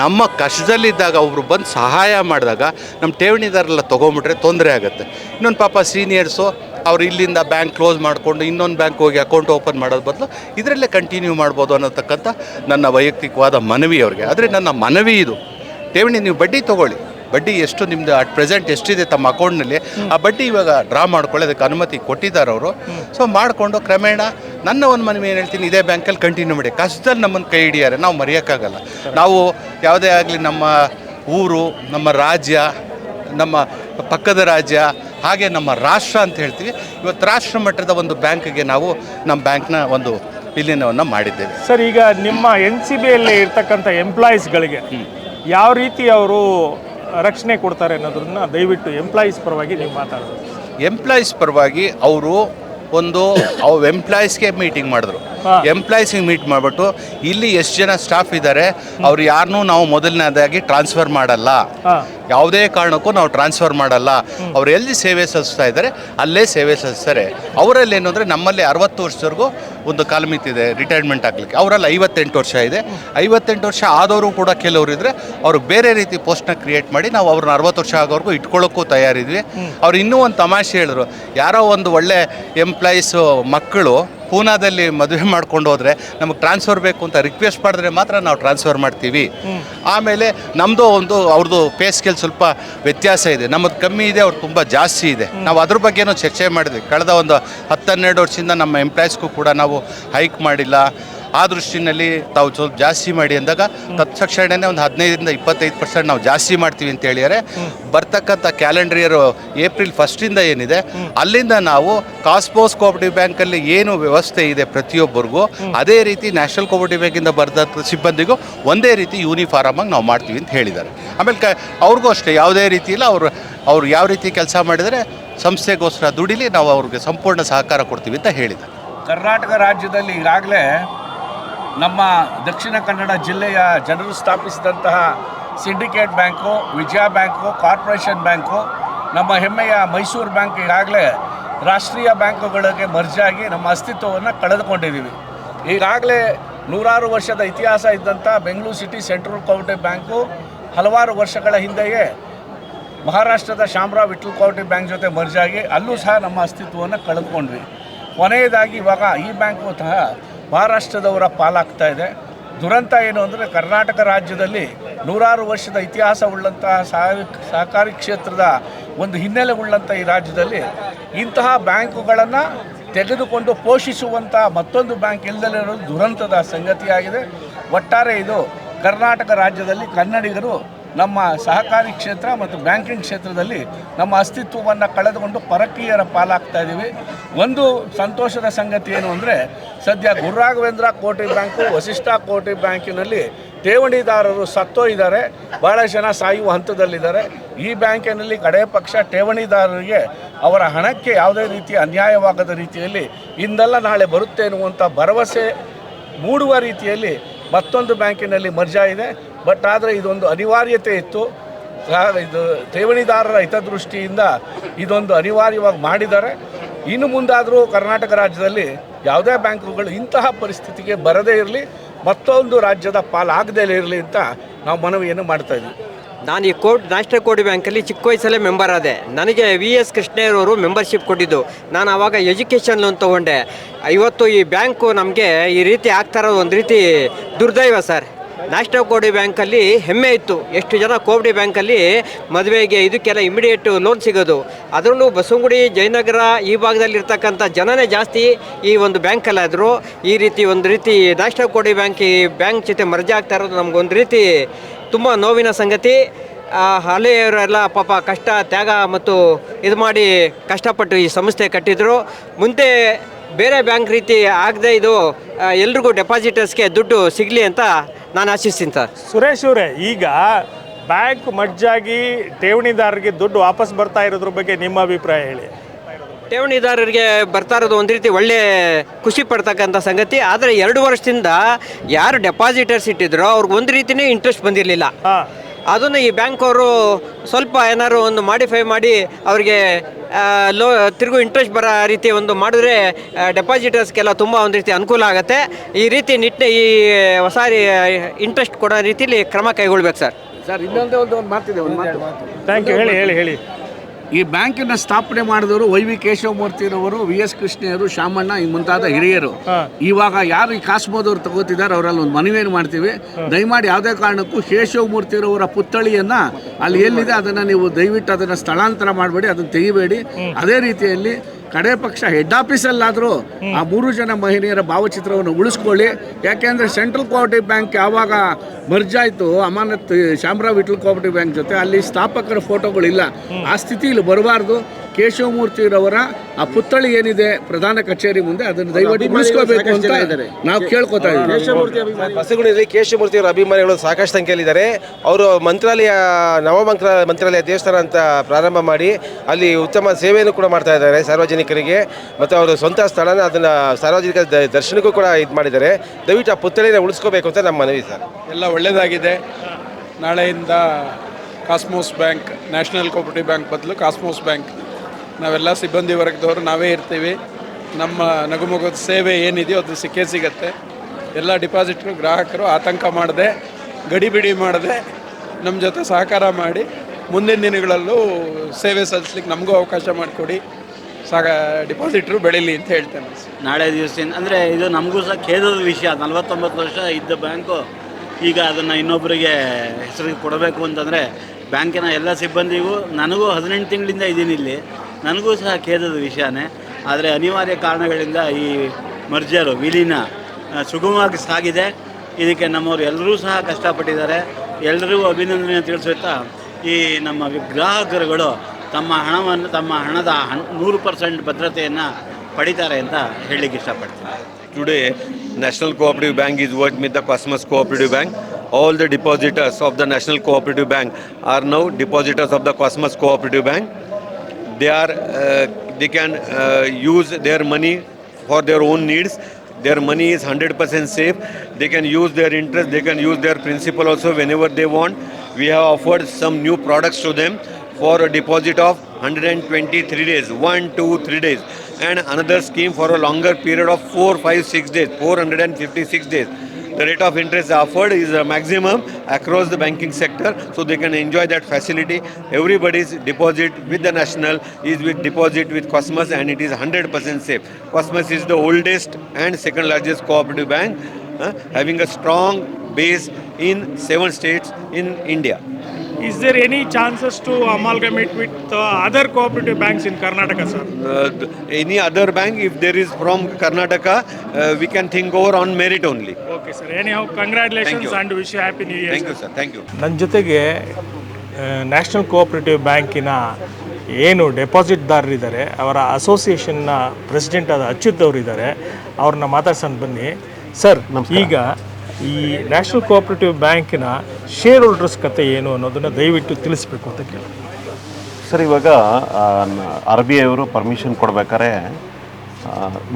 ನಮ್ಮ ಕಷ್ಟದಲ್ಲಿದ್ದಾಗ ಒಬ್ಬರು ಬಂದು ಸಹಾಯ ಮಾಡಿದಾಗ ನಮ್ಮ ಠೇವಣಿದಾರೆಲ್ಲ ತೊಗೊಂಬಿಟ್ರೆ ತೊಂದರೆ ಆಗುತ್ತೆ. ಇನ್ನೊಂದು ಪಾಪ ಸೀನಿಯರ್ಸು ಅವ್ರು ಇಲ್ಲಿಂದ ಬ್ಯಾಂಕ್ ಕ್ಲೋಸ್ ಮಾಡಿಕೊಂಡು ಇನ್ನೊಂದು ಬ್ಯಾಂಕ್ ಹೋಗಿ ಅಕೌಂಟ್ ಓಪನ್ ಮಾಡೋದು ಬದಲು ಇದರಲ್ಲೇ ಕಂಟಿನ್ಯೂ ಮಾಡ್ಬೋದು ಅನ್ನೋತಕ್ಕಂಥ ನನ್ನ ವೈಯಕ್ತಿಕವಾದ ಮನವಿ ಅವ್ರಿಗೆ ಆದರೆ ನನ್ನ ಮನವಿ ಇದು. ಠೇವಣಿ ನೀವು ಬಡ್ಡಿ ತೊಗೊಳ್ಳಿ. ಬಡ್ಡಿ ಎಷ್ಟು ನಿಮ್ದು ಅಟ್ ಪ್ರೆಸೆಂಟ್ ಎಷ್ಟಿದೆ ತಮ್ಮ ಅಕೌಂಟ್ನಲ್ಲಿ ಆ ಬಡ್ಡಿ ಇವಾಗ ಡ್ರಾ ಮಾಡ್ಕೊಳ್ಳೋದಕ್ಕೆ ಅನುಮತಿ ಕೊಟ್ಟಿದ್ದಾರೆ ಅವರು. ಸೊ ಮಾಡಿಕೊಂಡು ಕ್ರಮೇಣ ನನ್ನ ಒಂದು ಮನವಿ ಏನು ಹೇಳ್ತೀನಿ ಇದೇ ಬ್ಯಾಂಕಲ್ಲಿ ಕಂಟಿನ್ಯೂ ಮಾಡಿ. ಕಷ್ಟದಲ್ಲಿ ನಮ್ಮನ್ನು ಕೈ ಹಿಡಿಯಾರೆ ನಾವು ಮರೆಯೋಕ್ಕಾಗಲ್ಲ. ನಾವು ಯಾವುದೇ ಆಗಲಿ ನಮ್ಮ ಊರು ನಮ್ಮ ರಾಜ್ಯ ನಮ್ಮ ಪಕ್ಕದ ರಾಜ್ಯ ಹಾಗೆ ನಮ್ಮ ರಾಷ್ಟ್ರ ಅಂತ ಹೇಳ್ತೀವಿ. ಇವತ್ತು ರಾಷ್ಟ್ರ ಮಟ್ಟದ ಒಂದು ಬ್ಯಾಂಕ್ಗೆ ನಾವು ನಮ್ಮ ಬ್ಯಾಂಕ್ನ ಒಂದು ವಿಲೀನವನ್ನು ಮಾಡಿದ್ದೇವೆ. ಸರ್ ಈಗ ನಿಮ್ಮ ಎನ್ ಸಿ ಬಿಯಲ್ಲಿ ಇರ್ತಕ್ಕಂಥ ಎಂಪ್ಲಾಯೀಸ್ಗಳಿಗೆ ಯಾವ ರೀತಿ ಅವರು ರಕ್ಷಣೆ ಕೊಡ್ತಾರೆ ಅನ್ನೋದನ್ನ ದಯವಿಟ್ಟು ಎಂಪ್ಲಾಯೀಸ್ ಪರವಾಗಿ ನೀವು ಮಾತಾಡೋದು ಎಂಪ್ಲಾಯೀಸ್ ಪರವಾಗಿ ಅವರು ಒಂದು ಅವು ಎಂಪ್ಲಾಯೀಸ್ಗೆ ಮೀಟಿಂಗ್ ಮಾಡಿದ್ರು. ಎಂಪ್ಲಾಯೀಸಿಗೆ ಮೀಟ್ ಮಾಡಿಬಿಟ್ಟು ಇಲ್ಲಿ ಎಷ್ಟು ಜನ ಸ್ಟಾಫ್ ಇದ್ದಾರೆ ಅವ್ರು ಯಾರನ್ನೂ ನಾವು ಮೊದಲನೇದಾಗಿ ಟ್ರಾನ್ಸ್ಫರ್ ಮಾಡಲ್ಲ. ಯಾವುದೇ ಕಾರಣಕ್ಕೂ ನಾವು ಟ್ರಾನ್ಸ್ಫರ್ ಮಾಡಲ್ಲ. ಅವರು ಎಲ್ಲಿ ಸೇವೆ ಸಲ್ಲಿಸ್ತಾ ಇದ್ದಾರೆ, ಅಲ್ಲೇ ಸೇವೆ ಸಲ್ಲಿಸ್ತಾರೆ. ಅವರಲ್ಲಿ ಏನು ಅಂದರೆ ನಮ್ಮಲ್ಲಿ ಅರವತ್ತು ವರ್ಷದವರೆಗೂ ಒಂದು ಕಾಲಮಿತಿ ಇದೆ ರಿಟೈರ್ಮೆಂಟ್ ಆಗಲಿಕ್ಕೆ. ಅವರಲ್ಲಿ ಐವತ್ತೆಂಟು ವರ್ಷ ಇದೆ. ಐವತ್ತೆಂಟು ವರ್ಷ ಆದವರು ಕೂಡ ಕೆಲವರು ಇದ್ದರೆ ಅವ್ರಿಗೆ ಬೇರೆ ರೀತಿ ಪೋಸ್ಟ್ನ ಕ್ರಿಯೇಟ್ ಮಾಡಿ ನಾವು ಅವ್ರನ್ನ ಅರವತ್ತು ವರ್ಷ ಆಗೋವರೆಗೂ ಇಟ್ಕೊಳ್ಳೋಕ್ಕೂ ತಯಾರಿದ್ವಿ. ಅವ್ರು ಇನ್ನೂ ಒಂದು ತಮಾಷೆ ಹೇಳಿದ್ರು. ಯಾರೋ ಒಂದು ಒಳ್ಳೆ ಎಂಪ್ಲಾಯೀಸು ಮಕ್ಕಳು ಪೂನಾದಲ್ಲಿ ಮದುವೆ ಮಾಡ್ಕೊಂಡು ಹೋದರೆ ನಮಗೆ ಟ್ರಾನ್ಸ್ಫರ್ ಬೇಕು ಅಂತ ರಿಕ್ವೆಸ್ಟ್ ಮಾಡಿದ್ರೆ ಮಾತ್ರ ನಾವು ಟ್ರಾನ್ಸ್ಫರ್ ಮಾಡ್ತೀವಿ. ಆಮೇಲೆ ನಮ್ಮದು ಒಂದು ಅವ್ರದ್ದು ಪೇ ಸ್ಕೇಲ್ ಸ್ವಲ್ಪ ವ್ಯತ್ಯಾಸ ಇದೆ. ನಮ್ಮದು ಕಮ್ಮಿ ಇದೆ, ಅವ್ರು ತುಂಬ ಜಾಸ್ತಿ ಇದೆ. ನಾವು ಅದ್ರ ಬಗ್ಗೆನೂ ಚರ್ಚೆ ಮಾಡಿದ್ವಿ. ಕಳೆದ ಒಂದು ಹತ್ತನ್ನೆರಡು ವರ್ಷದಿಂದ ನಮ್ಮ ಎಂಪ್ಲಾಯೀಸ್ಗೂ ಕೂಡ ನಾವು ಹೈಕ್ ಮಾಡಿಲ್ಲ. ಆ ದೃಷ್ಟಿನಲ್ಲಿ ತಾವು ಸ್ವಲ್ಪ ಜಾಸ್ತಿ ಮಾಡಿ ಅಂದಾಗ ತತ್ಕ್ಷಣನೇ ಒಂದು ಹದಿನೈದರಿಂದ ಇಪ್ಪತ್ತೈದು ಪರ್ಸೆಂಟ್ ನಾವು ಜಾಸ್ತಿ ಮಾಡ್ತೀವಿ ಅಂತ ಹೇಳಿದರೆ ಬರ್ತಕ್ಕಂಥ ಕ್ಯಾಲೆಂಡರ್ ಇಯರ್ ಏಪ್ರಿಲ್ ಫಸ್ಟಿಂದ ಏನಿದೆ, ಅಲ್ಲಿಂದ ನಾವು ಕಾಸ್ಮೋಸ್ ಕೋಆಪರೇಟಿವ್ ಬ್ಯಾಂಕಲ್ಲಿ ಏನು ವ್ಯವಸ್ಥೆ ಇದೆ ಪ್ರತಿಯೊಬ್ಬರಿಗೂ, ಅದೇ ರೀತಿ ನ್ಯಾಷನಲ್ ಕೋಆಪರೇಟಿವ್ ಬ್ಯಾಂಕಿಂದ ಬರೆದ ಸಿಬ್ಬಂದಿಗೂ ಒಂದೇ ರೀತಿ ಯೂನಿಫಾರ್ಮ್ ಆಗಿ ನಾವು ಮಾಡ್ತೀವಿ ಅಂತ ಹೇಳಿದ್ದಾರೆ. ಆಮೇಲೆ ಕ ಅವ್ರಿಗೂ ಅಷ್ಟೇ, ಯಾವುದೇ ರೀತಿ ಇಲ್ಲ, ಅವರು ಅವ್ರು ಯಾವ ರೀತಿ ಕೆಲಸ ಮಾಡಿದರೆ ಸಂಸ್ಥೆಗೋಸ್ಕರ ದುಡಿಲಿ ನಾವು ಅವ್ರಿಗೆ ಸಂಪೂರ್ಣ ಸಹಕಾರ ಕೊಡ್ತೀವಿ ಅಂತ ಹೇಳಿದ್ದಾರೆ. ಕರ್ನಾಟಕ ರಾಜ್ಯದಲ್ಲಿ ಈಗಾಗಲೇ ನಮ್ಮ ದಕ್ಷಿಣ ಕನ್ನಡ ಜಿಲ್ಲೆಯ ಜನರು ಸ್ಥಾಪಿಸಿದಂತಹ syndicate bank, Vijaya bank, corporation bank, ನಮ್ಮ ಹೆಮ್ಮೆಯ ಮೈಸೂರು ಬ್ಯಾಂಕ್ ಈಗಾಗಲೇ ರಾಷ್ಟ್ರೀಯ ಬ್ಯಾಂಕುಗಳಿಗೆ ಮರ್ಜಾಗಿ ನಮ್ಮ ಅಸ್ತಿತ್ವವನ್ನು ಕಳೆದುಕೊಂಡಿದ್ದೀವಿ. ಈಗಾಗಲೇ ನೂರಾರು ವರ್ಷದ ಇತಿಹಾಸ ಇದ್ದಂಥ Bengaluru city central cooperative bank ಹಲವಾರು ವರ್ಷಗಳ ಹಿಂದೆಯೇ ಮಹಾರಾಷ್ಟ್ರದ ಶಾಮ್ರಾ ವಿಠಲ್ ಕೋಆಪರೇಟಿವ್ ಬ್ಯಾಂಕ್ ಜೊತೆ ಮರ್ಜಾಗಿ ಅಲ್ಲೂ ಸಹ ನಮ್ಮ ಅಸ್ತಿತ್ವವನ್ನು ಕಳೆದುಕೊಂಡ್ವಿ. ಕೊನೆಯದಾಗಿ ಇವಾಗ ಈ ಬ್ಯಾಂಕು ಸಹ ಮಹಾರಾಷ್ಟ್ರದವರ ಪಾಲಾಗ್ತಾ ಇದೆ. ದುರಂತ ಏನು ಅಂದರೆ ಕರ್ನಾಟಕ ರಾಜ್ಯದಲ್ಲಿ ನೂರಾರು ವರ್ಷದ ಇತಿಹಾಸ ಉಳ್ಳಂತಹ ಸಹ- ಸಹಕಾರಿ ಕ್ಷೇತ್ರದ ಒಂದು ಹಿನ್ನೆಲೆ ಉಳ್ಳಂಥ ಈ ರಾಜ್ಯದಲ್ಲಿ ಇಂತಹ ಬ್ಯಾಂಕುಗಳನ್ನು ತೆಗೆದುಕೊಂಡು ಪೋಷಿಸುವಂಥ ಮತ್ತೊಂದು ಬ್ಯಾಂಕ್ ಇಲ್ಲದಲ್ಲಿರೋದು ದುರಂತದ ಸಂಗತಿಯಾಗಿದೆ. ಒಟ್ಟಾರೆ ಇದು ಕರ್ನಾಟಕ ರಾಜ್ಯದಲ್ಲಿ ಕನ್ನಡಿಗರು ನಮ್ಮ ಸಹಕಾರಿ ಕ್ಷೇತ್ರ ಮತ್ತು ಬ್ಯಾಂಕಿಂಗ್ ಕ್ಷೇತ್ರದಲ್ಲಿ ನಮ್ಮ ಅಸ್ತಿತ್ವವನ್ನು ಕಳೆದುಕೊಂಡು ಪರಕೀಯರ ಪಾಲಾಗ್ತಾ ಇದ್ದೀವಿ ಒಂದು ಸಂತೋಷದ ಸಂಗತಿ ಏನು ಅಂದರೆ, ಸದ್ಯ ಗುರುರಾಘವೇಂದ್ರ ಕೋಟಿ ಬ್ಯಾಂಕು, ವಸಿಷ್ಠ ಕೋಟಿ ಬ್ಯಾಂಕಿನಲ್ಲಿ ಠೇವಣಿದಾರರು ಸತ್ತೋಗಿದ್ದಾರೆ ಭಾಳ ಜನ ಸಾಯುವ ಹಂತದಲ್ಲಿದ್ದಾರೆ. ಈ ಬ್ಯಾಂಕಿನಲ್ಲಿ ಕಡೆ ಪಕ್ಷ ಠೇವಣಿದಾರರಿಗೆ ಅವರ ಹಣಕ್ಕೆ ಯಾವುದೇ ರೀತಿಯ ಅನ್ಯಾಯವಾಗದ ರೀತಿಯಲ್ಲಿ ಇಂದಲ್ಲ ನಾಳೆ ಬರುತ್ತೆ ಎನ್ನುವಂಥ ಭರವಸೆ ಮೂಡುವ ರೀತಿಯಲ್ಲಿ ಮತ್ತೊಂದು ಬ್ಯಾಂಕಿನಲ್ಲಿ ಮರ್ಜಾ ಇದೆ ಬಟ್ ಆದರೆ ಇದೊಂದು ಅನಿವಾರ್ಯತೆ ಇತ್ತು. ಇದು ಠೇವಣಿದಾರರ ಹಿತದೃಷ್ಟಿಯಿಂದ ಇದೊಂದು ಅನಿವಾರ್ಯವಾಗಿ ಮಾಡಿದ್ದಾರೆ. ಇನ್ನು ಮುಂದಾದರೂ ಕರ್ನಾಟಕ ರಾಜ್ಯದಲ್ಲಿ ಯಾವುದೇ ಬ್ಯಾಂಕುಗಳು ಇಂತಹ ಪರಿಸ್ಥಿತಿಗೆ ಬರದೇ ಇರಲಿ, ಮತ್ತೊಂದು ರಾಜ್ಯದ ಪಾಲಾಗದೇ ಇರಲಿ ಅಂತ ನಾವು ಮನವಿಯನ್ನು ಮಾಡ್ತಾ ಇದ್ವಿ. ನಾನು ಈ ಕೋಟ್ ನ್ಯಾಷನಲ್ ಕೋಡಿ ಬ್ಯಾಂಕಲ್ಲಿ ಚಿಕ್ಕ ವಯಸ್ಸಲ್ಲೇ ಮೆಂಬರ್ ಆದೆ. ನನಗೆ ವಿ ಎಸ್ ಕೃಷ್ಣಯ್ಯರವರು ಮೆಂಬರ್ಶಿಪ್ ಕೊಟ್ಟಿದ್ದು. ನಾನು ಆವಾಗ ಎಜುಕೇಷನ್ ಲೋನ್ ತೊಗೊಂಡೆ. ಇವತ್ತು ಈ ಬ್ಯಾಂಕು ನಮಗೆ ಈ ರೀತಿ ಆಗ್ತಾ ಇರೋದು ಒಂದು ರೀತಿ ದುರ್ದೈವ ಸರ್. ನ್ಯಾಷನಲ್ ಕೋಡಿ ಬ್ಯಾಂಕಲ್ಲಿ ಹೆಮ್ಮೆ ಇತ್ತು. ಎಷ್ಟು ಜನ ಕೋವಿಡಿ ಬ್ಯಾಂಕಲ್ಲಿ ಮದುವೆಗೆ ಇದಕ್ಕೆಲ್ಲ ಇಮಿಡಿಯೇಟ್ ಲೋನ್ ಸಿಗೋದು. ಅದರಲ್ಲೂ ಬಸವಗುಡಿ ಜಯನಗರ ಈ ಭಾಗದಲ್ಲಿರ್ತಕ್ಕಂಥ ಜನನೇ ಜಾಸ್ತಿ ಈ ಒಂದು ಬ್ಯಾಂಕಲ್ಲಾದರೂ ಈ ರೀತಿ ಒಂದು ರೀತಿ ನ್ಯಾಷನಲ್ ಕೋಡಿ ಬ್ಯಾಂಕ್ ಈ ಬ್ಯಾಂಕ್ ಜೊತೆ ಮರ್ಜಿ ಆಗ್ತಾ ಇರೋದು ನಮಗೊಂದು ರೀತಿ ತುಂಬ ನೋವಿನ ಸಂಗತಿ. ಹಳೆಯವರೆಲ್ಲ ಪಾಪ ಕಷ್ಟ, ತ್ಯಾಗ ಮತ್ತು ಇದು ಮಾಡಿ ಕಷ್ಟಪಟ್ಟು ಈ ಸಂಸ್ಥೆ ಕಟ್ಟಿದ್ರು. ಮುಂದೆ ಬೇರೆ ಬ್ಯಾಂಕ್ ರೀತಿ ಆಗದೆ ಇದು ಎಲ್ರಿಗೂ ಡೆಪಾಸಿಟರ್ಸ್ಗೆ ದುಡ್ಡು ಸಿಗಲಿ ಅಂತ ನಾನು ಆಶಿಸ್ತೀನಿ ಸರ್. ಸುರೇಶ್ ಅವರೇ ಈಗ ಬ್ಯಾಂಕ್ ಮಜ್ಜಾಗಿ ಠೇವಣಿದಾರರಿಗೆ ದುಡ್ಡು ವಾಪಸ್ ಬರ್ತಾ ಇರೋದ್ರ ಬಗ್ಗೆ ನಿಮ್ಮ ಅಭಿಪ್ರಾಯ ಹೇಳಿ. ಠೇವಣಿದಾರರಿಗೆ ಬರ್ತಾ ಇರೋದು ಒಂದು ರೀತಿ ಒಳ್ಳೆ ಖುಷಿ ಪಡ್ತಕ್ಕಂಥ ಸಂಗತಿ. ಆದರೆ ಎರಡು ವರ್ಷದಿಂದ ಯಾರು ಡೆಪಾಸಿಟರ್ಸ್ ಇಟ್ಟಿದ್ರೋ ಅವ್ರಿಗೆ ಒಂದು ರೀತಿನೇ ಇಂಟ್ರೆಸ್ಟ್ ಬಂದಿರಲಿಲ್ಲ. ಅದನ್ನು ಈ ಬ್ಯಾಂಕ್ ಅವರು ಸ್ವಲ್ಪ ಏನಾದ್ರು ಒಂದು ಮಾಡಿಫೈ ಮಾಡಿ ಅವರಿಗೆ ಲೋ ತಿರುಗು ಇಂಟ್ರೆಸ್ಟ್ ಬರೋ ರೀತಿ ಒಂದು ಮಾಡಿದ್ರೆ ಡೆಪಾಸಿಟರ್ಸ್ಗೆಲ್ಲ ತುಂಬ ಒಂದು ರೀತಿ ಅನುಕೂಲ ಆಗುತ್ತೆ. ಈ ರೀತಿ ನಿಟ್ಟ ಈ ಹೊಸ ಇಂಟ್ರೆಸ್ಟ್ ಕೊಡೋ ರೀತಿಲಿ ಕ್ರಮ ಕೈಗೊಳ್ಬೇಕು ಸರ್. ಸರ್ ಇನ್ನೊಂದು ಒಂದು ಒಂದು ಮಾತಿದೆ ಒಂದು ಮಾತು. ಥ್ಯಾಂಕ್ ಯು ಹೇಳಿ ಹೇಳಿ ಹೇಳಿ. ಈ ಬ್ಯಾಂಕಿನ ಸ್ಥಾಪನೆ ಮಾಡಿದವರು ವೈ ವಿ ಕೇಶವಮೂರ್ತಿರವರು ವಿ ಎಸ್ ಕೃಷ್ಣಯ್ಯರು ಶಾಮಣ್ಣ ಈ ಮುಂತಾದ ಹಿರಿಯರು. ಇವಾಗ ಯಾರು ಈ ಕಾಸ್ಮೋದವ್ರು ತಗೋತಿದ್ದಾರೆ ಅವರಲ್ಲಿ ಒಂದು ಮನವಿಯನ್ನು ಮಾಡ್ತೀವಿ. ದಯಮಾಡಿ ಯಾವುದೇ ಕಾರಣಕ್ಕೂ ಕೇಶವಮೂರ್ತಿರವರ ಪುತ್ಥಳಿಯನ್ನ ಅಲ್ಲಿ ಎಲ್ಲಿದೆ ಅದನ್ನ ನೀವು ದಯವಿಟ್ಟು ಅದನ್ನ ಸ್ಥಳಾಂತರ ಮಾಡಬೇಡಿ ಅದನ್ನ ತೆಗಿಬೇಡಿ. ಅದೇ ರೀತಿಯಲ್ಲಿ ಕಡೆ ಪಕ್ಷ ಹೆಡ್ ಆಫೀಸಲ್ಲಾದರೂ ಆ ಮೂರು ಜನ ಮಹಿಳೆಯರ ಭಾವಚಿತ್ರವನ್ನು ಉಳಿಸ್ಕೊಳ್ಳಿ. ಯಾಕೆಂದರೆ ಸೆಂಟ್ರಲ್ ಕೋಆಪರೇಟಿವ್ ಬ್ಯಾಂಕ್ ಯಾವಾಗ ಮರ್ಜಾಯಿತು ಅಮಾನತ್ ಶಾಮರಾವ್ ವಿಟ್ಲ್ ಕೋಆಪರೇಟಿವ್ ಬ್ಯಾಂಕ್ ಜೊತೆ ಅಲ್ಲಿ ಸ್ಥಾಪಕರ ಫೋಟೋಗಳಿಲ್ಲ ಆ ಸ್ಥಿತಿ ಇಲ್ಲಿ ಬರಬಾರ್ದು. ಕೇಶವಮೂರ್ತಿರವರ ಆ ಪುತ್ಥಳಿ ಏನಿದೆ ಪ್ರಧಾನ ಕಚೇರಿ ಮುಂದೆ ಅದನ್ನು ದಯವಿಟ್ಟು ಉಳಿಸ್ಕೋಬೇಕು ಅಂತ ನಾವು ಕೇಳ್ಕೊತಾ ಇದ್ದೀವಿ. ಬಸಗುಡಿಯಲ್ಲಿ ಕೇಶವಮೂರ್ತಿ ಅವರ ಅಭಿಮಾನಿಗಳು. ಸಾಕಷ್ಟು ಸಂಖ್ಯೆಯಲ್ಲಿದ್ದಾರೆ. ಅವರು ಮಂತ್ರಾಲಯ ನವಮಂತ್ರ ಮಂತ್ರಾಲಯ ದೇವಸ್ಥಾನ ಅಂತ ಪ್ರಾರಂಭ ಮಾಡಿ ಅಲ್ಲಿ ಉತ್ತಮ ಸೇವೆಯನ್ನು ಕೂಡ ಮಾಡ್ತಾ ಇದ್ದಾರೆ ಸಾರ್ವಜನಿಕರಿಗೆ. ಮತ್ತು ಅವರು ಸ್ವಂತ ಸ್ಥಳನ ಅದನ್ನು ಸಾರ್ವಜನಿಕ ದ- ದರ್ಶನಕ್ಕೂ ಕೂಡ ಇದು ಮಾಡಿದ್ದಾರೆ. ದಯವಿಟ್ಟು ಆ ಪುತ್ಥಳಿನ ಉಳಿಸ್ಕೋಬೇಕು ಅಂತ ನಮ್ಮ ಮನವಿ ಸರ್. ಎಲ್ಲ ಒಳ್ಳೆಯದಾಗಿದೆ ನಾಳೆಯಿಂದ Cosmos bank national cooperative bank ಬದಲು ಕಾಸ್ಮೋಸ್ ಬ್ಯಾಂಕ್ ನಾವೆಲ್ಲ ಸಿಬ್ಬಂದಿ ವರ್ಗದವರು ನಾವೇ ಇರ್ತೀವಿ. ನಮ್ಮ ನಗುಮಗದ ಸೇವೆ ಏನಿದೆಯೋ ಅದು ಸಿಕ್ಕೇ ಸಿಗತ್ತೆ. ಎಲ್ಲ ಡಿಪಾಸಿಟ್ರು ಗ್ರಾಹಕರು ಆತಂಕ ಮಾಡದೆ, ಗಡಿಬಿಡಿ ಮಾಡದೆ ನಮ್ಮ ಜೊತೆ ಸಹಕಾರ ಮಾಡಿ ಮುಂದಿನ ದಿನಗಳಲ್ಲೂ ಸೇವೆ ಸಲ್ಲಿಸ್ಲಿಕ್ಕೆ ನಮಗೂ ಅವಕಾಶ ಮಾಡಿಕೊಡಿ. ಸಾಗ ಡಿಪಾಸಿಟ್ರು ಬೆಳೀಲಿ ಅಂತ ಹೇಳ್ತೇನೆ. ನಾಳೆ ದಿವಸ ಅಂದರೆ ಇದು ನಮಗೂ ಸಹ ಖೇದದ ವಿಷಯ. ನಲವತ್ತೊಂಬತ್ತು ವರ್ಷ ಇದ್ದ ಬ್ಯಾಂಕು, ಈಗ ಅದನ್ನು ಇನ್ನೊಬ್ಬರಿಗೆ ಹೆಸರಿಗೆ ಕೊಡಬೇಕು ಅಂತಂದರೆ ಬ್ಯಾಂಕಿನ ಎಲ್ಲ ಸಿಬ್ಬಂದಿಗೂ ನನಗೂ ಹದಿನೆಂಟು ತಿಂಗಳಿಂದ ಇದ್ದೀನಿ ಇಲ್ಲಿ. ನನಗೂ ಸಹ ಖೇದದ ವಿಷಯನೇ. ಆದರೆ ಅನಿವಾರ್ಯ ಕಾರಣಗಳಿಂದ ಈ ಮರ್ಜರು ವಿಲೀನ ಸುಗಮವಾಗಿ ಸಾಗಿದೆ. ಇದಕ್ಕೆ ನಮ್ಮವರು ಎಲ್ಲರೂ ಸಹ ಕಷ್ಟಪಟ್ಟಿದ್ದಾರೆ. ಎಲ್ಲರಿಗೂ ಅಭಿನಂದನೆ ತಿಳಿಸುತ್ತಾ ಈ ನಮ್ಮ ಗ್ರಾಹಕರುಗಳು ತಮ್ಮ ಹಣವನ್ನು, ತಮ್ಮ ಹಣದ ಹಣ ನೂರು ಪರ್ಸೆಂಟ್ ಭದ್ರತೆಯನ್ನು ಪಡಿತಾರೆ ಅಂತ ಹೇಳಲಿಕ್ಕೆ ಇಷ್ಟಪಡ್ತೀನಿ. Today national cooperative bank is work with the Cosmos cooperative bank all the depositors of the national cooperative bank are now depositors of the Cosmos cooperative bank They are uh, they can uh, use their money for their own needs. Their money is 100% safe. They can use their interest. They can use their principal also whenever they want. We have offered some new products to them for a deposit of 123 days, 1, 2, 3 days, and another scheme for a longer period of 4, 5, 6 days, 456 days. The rate of interest offered is a maximum across the banking sector, so they can enjoy that facility. Everybody's deposit with the national is with deposit with Cosmos, and it is 100% safe. Cosmos is the oldest and second largest cooperative bank, uh, having a strong base in seven states in India. Is there any chances to amalgamate with uh, other cooperative banks in Karnataka, sir? Uh, any other bank, if there is from Karnataka, uh, we can think over on merit only. Okay, sir. Anyhow, congratulations you. and wish you happy new year. Thank you, sir. Thank you. ನನ್ನ ಜೊತೆಗೆ national cooperative ಬ್ಯಾಂಕಿನ ಏನು ಡೆಪಾಸಿಟ್ದಾರರಿದ್ದಾರೆ ಅವರ ಅಸೋಸಿಯೇಷನ್ನ president ಆದ ಅಚ್ಯುತ್ ಅವರಿದ್ದಾರೆ ಅವ್ರನ್ನ ಮಾತಾಡ್ಸೋಣ ಬನ್ನಿ ಸರ್ ಈಗ ಈ ನ್ಯಾಷನಲ್ ಕೋಆಪರೇಟಿವ್ ಬ್ಯಾಂಕಿನ ಶೇರ್ ಹೋಲ್ಡರ್ಸ್ ಕತೆ ಏನು ಅನ್ನೋದನ್ನು ದಯವಿಟ್ಟು ತಿಳಿಸ್ಬೇಕು ಅಂತ ಕೇಳಿ. ಸರ್ ಇವಾಗ ಆರ್ ಬಿ ಐ ಅವರು ಪರ್ಮಿಷನ್ ಕೊಡ್ಬೇಕಾದ್ರೆ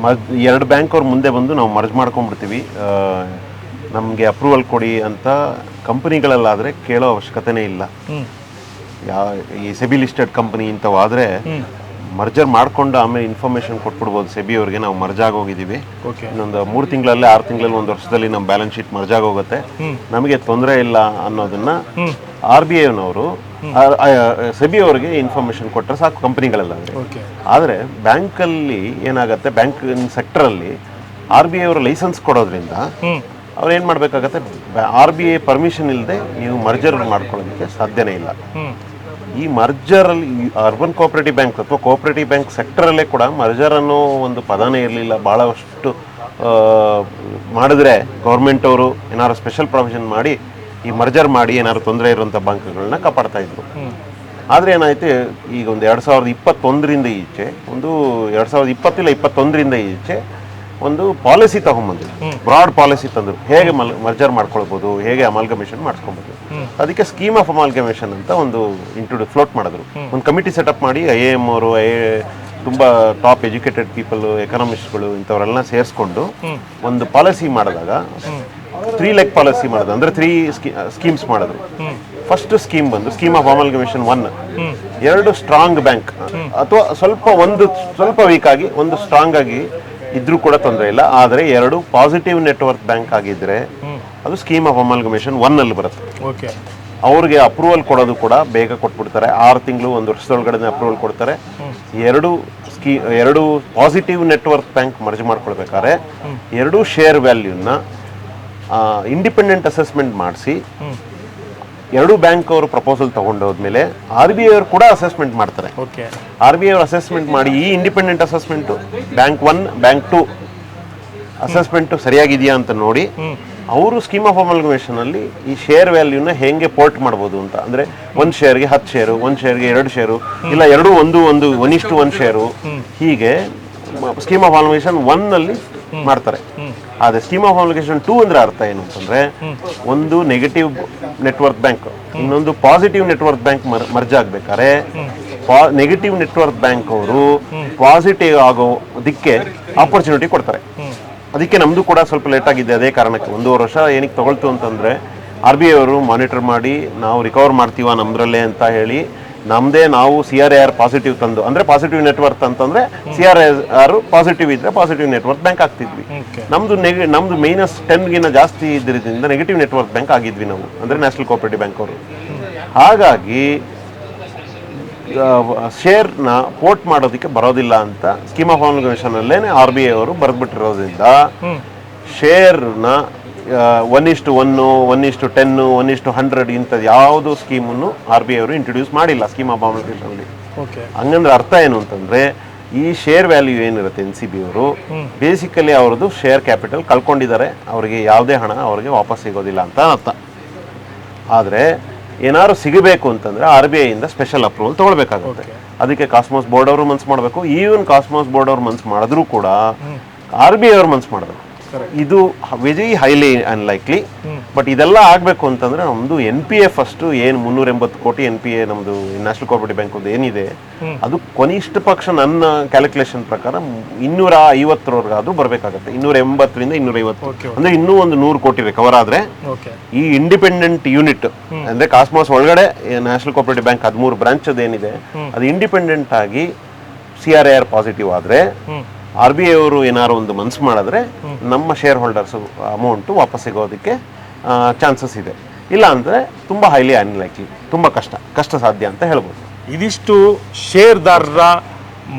ಮರ್ ಎರಡು ಬ್ಯಾಂಕ್ ಅವ್ರ ಮುಂದೆ ಬಂದು ನಾವು ಮರ್ಜ್ ಮಾಡ್ಕೊಂಡ್ಬಿಡ್ತೀವಿ. ನಮಗೆ ಅಪ್ರೂವಲ್ ಕೊಡಿ ಅಂತ ಕಂಪನಿಗಳಲ್ಲಾದರೆ ಕೇಳೋ ಅವಶ್ಯಕತೆನೇ ಇಲ್ಲ. ಯಾವ ಯಾ ಈ ಸೆಬಿ ಲಿಸ್ಟೆಡ್ ಕಂಪನಿ ಇಂಥವಾದರೆ. ಮರ್ಜರ್ ಮಾಡ್ಕೊಂಡು ಆಮೇಲೆ ಇನ್ಫಾರ್ಮೇಷನ್ ಕೊಟ್ಬಿಡ್ಬೋದು. ಸೆಬಿ ಅವ್ರಿಗೆ ನಾವು ಮರ್ಜ್ ಆಗೋಗಿದ್ದೀವಿ ಇನ್ನೊಂದು ಮೂರು ತಿಂಗಳಲ್ಲೇ ಆರು ತಿಂಗಳಲ್ಲಿ ಒಂದು ವರ್ಷದಲ್ಲಿ ನಮ್ಮ ಬ್ಯಾಲೆನ್ಸ್ ಶೀಟ್ ಮರ್ಜ್ ಆಗೋಗುತ್ತೆ ನಮಗೆ ತೊಂದರೆ ಇಲ್ಲ ಅನ್ನೋದನ್ನ. ಆರ್ ಬಿ ಐನವರು ಸೆಬಿ ಅವರಿಗೆ ಇನ್ಫಾರ್ಮೇಶನ್ ಕೊಟ್ಟರೆ ಸಾಕು ಕಂಪನಿಗಳೆಲ್ಲ ಆದರೆ ಬ್ಯಾಂಕಲ್ಲಿ ಏನಾಗುತ್ತೆ ಬ್ಯಾಂಕ್ ಸೆಕ್ಟರಲ್ಲಿ ಆರ್ ಬಿ ಐ ಅವರು ಲೈಸೆನ್ಸ್ ಕೊಡೋದ್ರಿಂದ. ಅವ್ರು ಏನು ಮಾಡಬೇಕಾಗತ್ತೆ ಆರ್ ಬಿ ಐ ಪರ್ಮಿಷನ್ ಇಲ್ಲದೆ ನೀವು ಮರ್ಜರ್ ಮಾಡ್ಕೊಳ್ಳೋದಕ್ಕೆ ಸಾಧ್ಯನೇ ಇಲ್ಲ. ಈ ಮರ್ಜರಲ್ಲಿ ಅರ್ಬನ್ ಕೋಆಪರೇಟಿವ್ ಬ್ಯಾಂಕ್ ಅಥವಾ ಕೋಆಪರೇಟಿವ್ ಬ್ಯಾಂಕ್ ಸೆಕ್ಟರಲ್ಲೇ ಕೂಡ ಮರ್ಜರ್ ಅನ್ನೋ ಒಂದು ಪದನೇ ಇರಲಿಲ್ಲ. ಭಾಳಷ್ಟು ಮಾಡಿದ್ರೆ ಗೌರ್ಮೆಂಟ್ ಅವರು ಏನಾದ್ರು ಸ್ಪೆಷಲ್ ಪ್ರೊವಿಷನ್ ಮಾಡಿ ಈ ಮರ್ಜರ್ ಮಾಡಿ ಏನಾದ್ರು ತೊಂದರೆ ಇರುವಂಥ ಬ್ಯಾಂಕ್ಗಳನ್ನ ಕಾಪಾಡ್ತಾ ಇದ್ರು. ಆದರೆ ಏನಾಯ್ತು ಈಗ ಒಂದು ಎರಡು ಸಾವಿರದ ಇಪ್ಪತ್ತೊಂದರಿಂದ ಈಚೆ ಒಂದು ಎರಡು ಸಾವಿರದ ಇಪ್ಪತ್ತಿಲ್ಲ ಇಪ್ಪತ್ತೊಂದರಿಂದ ಈಚೆ ಒಂದು ಪಾಲಿಸಿ ತಗೊಂಬಂದ್ರು. ಬ್ರಾಡ್ ಪಾಲಿಸಿ ತಂದ್ರು. ಹೇಗೆ ಮರ್ಜರ್ ಮಾಡ್ಕೊಳ್ಬೋದು ಹೇಗೆ ಅಮಾಲ್ಗಮೇಷನ್ ಮಾಡಿಸ್ಕೊಬೋದು ಅದಕ್ಕೆ ಸ್ಕೀಮ್ ಆಫ್ ಅಮಾಲ್ಗಮೇಷನ್ ಅಂತ ಒಂದು ಇಂಟ್ರೊಡ್ಯೂ ಫ್ಲೋಟ್ ಮಾಡಿದ್ರು. ಒಂದು ಕಮಿಟಿ ಸೆಟಪ್ ಮಾಡಿ ಐ ಎ ಎಂ ಅವರು ಐ ತುಂಬ ಟಾಪ್ ಎಜುಕೇಟೆಡ್ ಪೀಪಲ್ ಎಕನಾಮಿಸ್ಟ್ಗಳು ಇಂಥವರೆಲ್ಲ ಸೇರಿಸ್ಕೊಂಡು. ಒಂದು ಪಾಲಿಸಿ ಮಾಡಿದಾಗ. ತ್ರೀ ಲೆಗ್ ಪಾಲಿಸಿ ಮಾಡೋದು ಅಂದರೆ ತ್ರೀ ಸ್ಕೀಮ್ಸ್ ಮಾಡಿದ್ರು. ಫಸ್ಟ್ ಸ್ಕೀಮ್ ಬಂದು ಸ್ಕೀಮ್ ಆಫ್ ಅಮಾಲ್ಗಮೇಷನ್ ಒನ್ ಎರಡು ಸ್ಟ್ರಾಂಗ್ ಬ್ಯಾಂಕ್ ಅಥವಾ ಸ್ವಲ್ಪ ಒಂದು ಸ್ವಲ್ಪ ವೀಕ್ ಆಗಿ ಒಂದು ಸ್ಟ್ರಾಂಗ್ ಆಗಿ ಇದ್ರೂ ಕೂಡ ತೊಂದರೆ ಇಲ್ಲ. ಆದರೆ ಎರಡು ಪಾಸಿಟಿವ್ ನೆಟ್ವರ್ಕ್ ಬ್ಯಾಂಕ್ ಆಗಿದ್ರೆ ಅದು ಸ್ಕೀಮ್ ಆಫ್ ಅಮಲ್ಗಮೇಷನ್ ಒನ್ ಅಲ್ಲಿ ಬರುತ್ತೆ. ಓಕೆ ಅವ್ರಿಗೆ ಅಪ್ರೂವಲ್ ಕೊಡೋದು ಕೂಡ ಬೇಗ ಕೊಟ್ಬಿಡ್ತಾರೆ. ಆರು ತಿಂಗಳು ಒಂದು ವರ್ಷದೊಳಗಡೆ ಅಪ್ರೂವಲ್ ಕೊಡ್ತಾರೆ. ಎರಡು ಸ್ಕೀ ಎರಡು ಪಾಸಿಟಿವ್ ನೆಟ್ವರ್ಕ್ ಬ್ಯಾಂಕ್ ಮರ್ಜ್ ಮಾಡ್ಕೊಳ್ಬೇಕಾದ್ರೆ ಎರಡು ಶೇರ್ ವ್ಯಾಲ್ಯೂನ ಇಂಡಿಪೆಂಡೆಂಟ್ ಅಸೆಸ್ಮೆಂಟ್ ಮಾಡಿಸಿ. ಎರಡೂ ಬ್ಯಾಂಕ್ ಅವರು ಪ್ರಪೋಸಲ್ ತಗೊಂಡೋದ್ಮೇಲೆ ಆರ್ ಬಿ ಐ ಅವರು ಕೂಡ ಅಸೆಸ್ಮೆಂಟ್ ಮಾಡ್ತಾರೆ. ಓಕೆ ಆರ್ ಬಿ ಐ ಅವರು ಅಸೆಸ್ಮೆಂಟ್ ಮಾಡಿ ಈ independent assessment bank one bank two assessment ಸರಿಯಾಗಿದೆಯಾ ಅಂತ ನೋಡಿ ಅವರು ಸ್ಕೀಮ್ ಆಫ್ ಅಮಲ್ಗಮೇಷನ್ ಅಲ್ಲಿ ಈ ಶೇರ್ ವ್ಯಾಲ್ಯೂನ ಹೇಗೆ ಪೋರ್ಟ್ ಮಾಡ್ಬೋದು ಅಂತ. ಅಂದ್ರೆ ಒಂದು ಶೇರ್ಗೆ ಹತ್ತು ಶೇರು ಒಂದು ಶೇರ್ಗೆ ಎರಡು ಶೇರು ಇಲ್ಲ ಎರಡು ಒಂದು ಒಂದು ಒನ್ ಇಷ್ಟು ಒನ್ ಶೇರು ಹೀಗೆ ಸ್ಕೀಮ್ ಆಫ್ ಅಮಲ್ಗೇಷನ್ ಒನ್ ಅಲ್ಲಿ ಮಾಡ್ತಾರೆ. ಆದರೆ ಸ್ಕೀಮ್ ಆಫ್ ಅಪ್ಲಿಕೇಶನ್ ಟೂ ಅಂದ್ರೆ ಅರ್ಥ ಏನು ಅಂತಂದ್ರೆ ಒಂದು ನೆಗೆಟಿವ್ ನೆಟ್ವರ್ಕ್ ಬ್ಯಾಂಕ್ ಇನ್ನೊಂದು ಪಾಸಿಟಿವ್ ನೆಟ್ವರ್ಕ್ ಬ್ಯಾಂಕ್ ಮರ್ಜ್ ಆಗ್ಬೇಕಾದ್ರೆ ನೆಗೆಟಿವ್ ನೆಟ್ವರ್ಕ್ ಬ್ಯಾಂಕ್ ಅವರು ಪಾಸಿಟಿವ್ ಆಗೋದಕ್ಕೆ ಆಪರ್ಚುನಿಟಿ ಕೊಡ್ತಾರೆ. ಅದಕ್ಕೆ ನಮ್ದು ಕೂಡ ಸ್ವಲ್ಪ ಲೇಟ್ ಆಗಿದೆ ಅದೇ ಕಾರಣಕ್ಕೆ. ಒಂದೂವರೆ ವರ್ಷ ಏನಕ್ಕೆ ತಗೊಳ್ತು ಅಂತಂದ್ರೆ ಆರ್ ಬಿ ಐ ಅವರು ಮಾನಿಟರ್ ಮಾಡಿ ನಾವು ರಿಕವರ್ ಮಾಡ್ತೀವ ನಮ್ದ್ರಲ್ಲೇ ಅಂತ ಹೇಳಿ ನಮ್ಮದೇ ನಾವು ಸಿ ಆರ್ ಆರ್ ಪಾಸಿಟಿವ್ ತಂದು ಅಂದ್ರೆ ಪಾಸಿಟಿವ್ ನೆಟ್ವರ್ಕ್ ಅಂತಂದ್ರೆ ಸಿ ಆರ್ ಆರ್ ಪಾಸಿಟಿವ್ ಇದ್ದರೆ ಪಾಸಿಟಿವ್ ನೆಟ್ವರ್ಕ್ ಬ್ಯಾಂಕ್ ಆಗ್ತಿದ್ವಿ. ನಮ್ದು ನಮ್ಮದು ನಮ್ದು ನಮ್ಮದು ಮೈನಸ್ ಟೆನ್ಗಿನ ಜಾಸ್ತಿ ಇದ್ರಿಂದ ನೆಗೆಟಿವ್ ನೆಟ್ವರ್ಕ್ ಬ್ಯಾಂಕ್ ಆಗಿದ್ವಿ ನಾವು ಅಂದ್ರೆ ನ್ಯಾಷನಲ್ ಕೋಆಪರೇಟಿವ್ ಬ್ಯಾಂಕ್ ಅವರು. ಹಾಗಾಗಿ ಶೇರ್ನ ಪೋರ್ಟ್ ಮಾಡೋದಕ್ಕೆ ಬರೋದಿಲ್ಲ ಅಂತ ಸ್ಕೀಮ್ ಆಫ್ ಅಲ್ಲೇ ಆರ್ ಬಿ ಐ ಅವರು ಬರೆದ್ಬಿಟ್ಟಿರೋದ್ರಿಂದ ಶೇರ್ ಶೇರ್ನ ಒನ್ ಇಷ್ಟು ಒನ್ನು ಒನ್ ಇಷ್ಟು ಟೆನ್ನು ಒನ್ ಇಷ್ಟು ಹಂಡ್ರೆಡ್ ಇಂಥದ್ದು ಯಾವುದು ಸ್ಕೀಮನ್ನು ಆರ್ ಬಿ ಐ ಅವರು ಇಂಟ್ರೊಡ್ಯೂಸ್ ಮಾಡಿಲ್ಲ ಸ್ಕೀಮ್ ಆಫ್ ಹಂಗಂದ್ರೆ ಅರ್ಥ ಏನು ಅಂತಂದ್ರೆ ಈ ಶೇರ್ ವ್ಯಾಲ್ಯೂ ಏನಿರುತ್ತೆ ಎನ್ ಸಿ ಬಿ ಅವರು. ಬೇಸಿಕಲಿ ಅವ್ರದ್ದು ಶೇರ್ ಕ್ಯಾಪಿಟಲ್ ಕಳ್ಕೊಂಡಿದ್ದಾರೆ ಅವರಿಗೆ ಯಾವುದೇ ಹಣ ಅವರಿಗೆ ವಾಪಸ್ ಸಿಗೋದಿಲ್ಲ ಅಂತ ಅರ್ಥ. ಆದರೆ ಏನಾದ್ರು ಸಿಗಬೇಕು ಅಂತಂದ್ರೆ ಆರ್ ಬಿ ಐಯಿಂದ ಸ್ಪೆಷಲ್ ಅಪ್ರೂವಲ್ ತಗೊಳ್ಬೇಕಾಗುತ್ತೆ. ಅದಕ್ಕೆ ಕಾಸ್ಮೋಸ್ ಬೋರ್ಡ್ ಅವರು ಮನ್ಸು ಮಾಡಬೇಕು. ಈವನ್ ಕಾಸ್ಮೋಸ್ ಬೋರ್ಡ್ ಅವರು ಮನ್ಸು ಮಾಡಿದ್ರು ಕೂಡ ಆರ್ ಬಿ ಐ ಅವ್ರು ಮನ್ಸು ಮಾಡಬೇಕು. ಇದು ವೆರಿ ಹೈಲಿ ಅನ್ಲೈಕ್ಲಿ ಬಟ್ ಇದೆಲ್ಲ ಆಗಬೇಕು ಅಂತಂದ್ರೆ ನಮ್ದು ಎನ್ ಪಿ ಎ ಫಸ್ಟ್ ಏನು ಮುನ್ನೂರ ಎಂಬತ್ತು ಕೋಟಿ ಎನ್ ಪಿ ಎ ನಮ್ದು ನ್ಯಾಷನಲ್ ಕೋಆಪರೇಟಿವ್ ಬ್ಯಾಂಕ್ ಏನಿದೆ ಅದು ಕನಿಷ್ಠ ಪಕ್ಷ ನನ್ನ ಕ್ಯಾಲ್ಕುಲೇಷನ್ ಪ್ರಕಾರ ಇನ್ನೂರ ಐವತ್ತರವರೆಗಾದ್ರೂ ಬರಬೇಕಾಗುತ್ತೆ. ಇನ್ನೂರ ಎಂಬತ್ತರಿಂದ ಇನ್ನೂರ ಐವತ್ತು ಅಂದ್ರೆ ಇನ್ನೂ ಒಂದು ನೂರು ಕೋಟಿ ರಿಕವರ್ ಆದ್ರೆ ಈ ಇಂಡಿಪೆಂಡೆಂಟ್ ಯೂನಿಟ್ ಅಂದ್ರೆ ಕಾಸ್ಮಾಸ್ ಒಳಗಡೆ ನ್ಯಾಷನಲ್ ಕೋಆಪರೇಟಿವ್ ಬ್ಯಾಂಕ್ ಹದಿಮೂರು ಬ್ರಾಂಚ್ ಅದೇನಿದೆ. ಅದು ಇಂಡಿಪೆಂಡೆಂಟ್ ಆಗಿ C R A R positive ಆದ್ರೆ. ಆರ್ ಬಿ ಐ ಅವರು ಏನಾದ್ರು ಒಂದು ಮನ್ಸು ಮಾಡಿದ್ರೆ ನಮ್ಮ ಶೇರ್ ಹೋಲ್ಡರ್ಸ್ ಅಮೌಂಟು ವಾಪಸ್ ಸಿಗೋದಕ್ಕೆ ಚಾನ್ಸಸ್ ಇದೆ. ಇಲ್ಲ ಅಂದರೆ ತುಂಬ ಹೈಲಿ ಅನ್ಲೈಕ್ಲಿ ತುಂಬ ಕಷ್ಟ ಕಷ್ಟ ಸಾಧ್ಯ ಅಂತ ಹೇಳ್ಬೋದು. ಇದಿಷ್ಟು ಶೇರ್ದಾರರ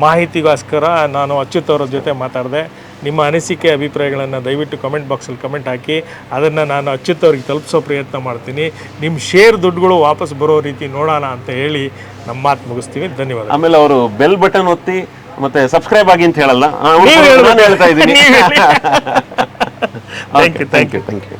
ಮಾಹಿತಿಗೋಸ್ಕರ ನಾನು ಅಚ್ಯುತ್ ಅವರ ಜೊತೆ ಮಾತಾಡಿದೆ. ನಿಮ್ಮ ಅನಿಸಿಕೆ ಅಭಿಪ್ರಾಯಗಳನ್ನು ದಯವಿಟ್ಟು ಕಮೆಂಟ್ ಬಾಕ್ಸಲ್ಲಿ ಕಮೆಂಟ್ ಹಾಕಿ. ಅದನ್ನು ನಾನು ಅಚ್ಯುತ್ ಅವ್ರಿಗೆ ತಲುಪಿಸೋ ಪ್ರಯತ್ನ ಮಾಡ್ತೀನಿ. ನಿಮ್ಮ ಶೇರ್ ದುಡ್ಡುಗಳು ವಾಪಸ್ ಬರೋ ರೀತಿ ನೋಡೋಣ ಅಂತ ಹೇಳಿ ನಮ್ಮ ಮಾತು ಮುಗಿಸ್ತೀವಿ. ಧನ್ಯವಾದ ಆಮೇಲೆ ಅವರು ಬೆಲ್ ಬಟನ್ ಒತ್ತಿ ಮತ್ತೆ ಸಬ್ಸ್ಕ್ರೈಬ್ ಆಗಿ ಅಂತ ಹೇಳಲ್ಲ. ಆ, ನೀವ್ ಹೇಳ್ಬೇಕು. ನಾನು ಹೇಳ್ತಾ ಇದ್ದೀನಿ. Thank thank thank you thank you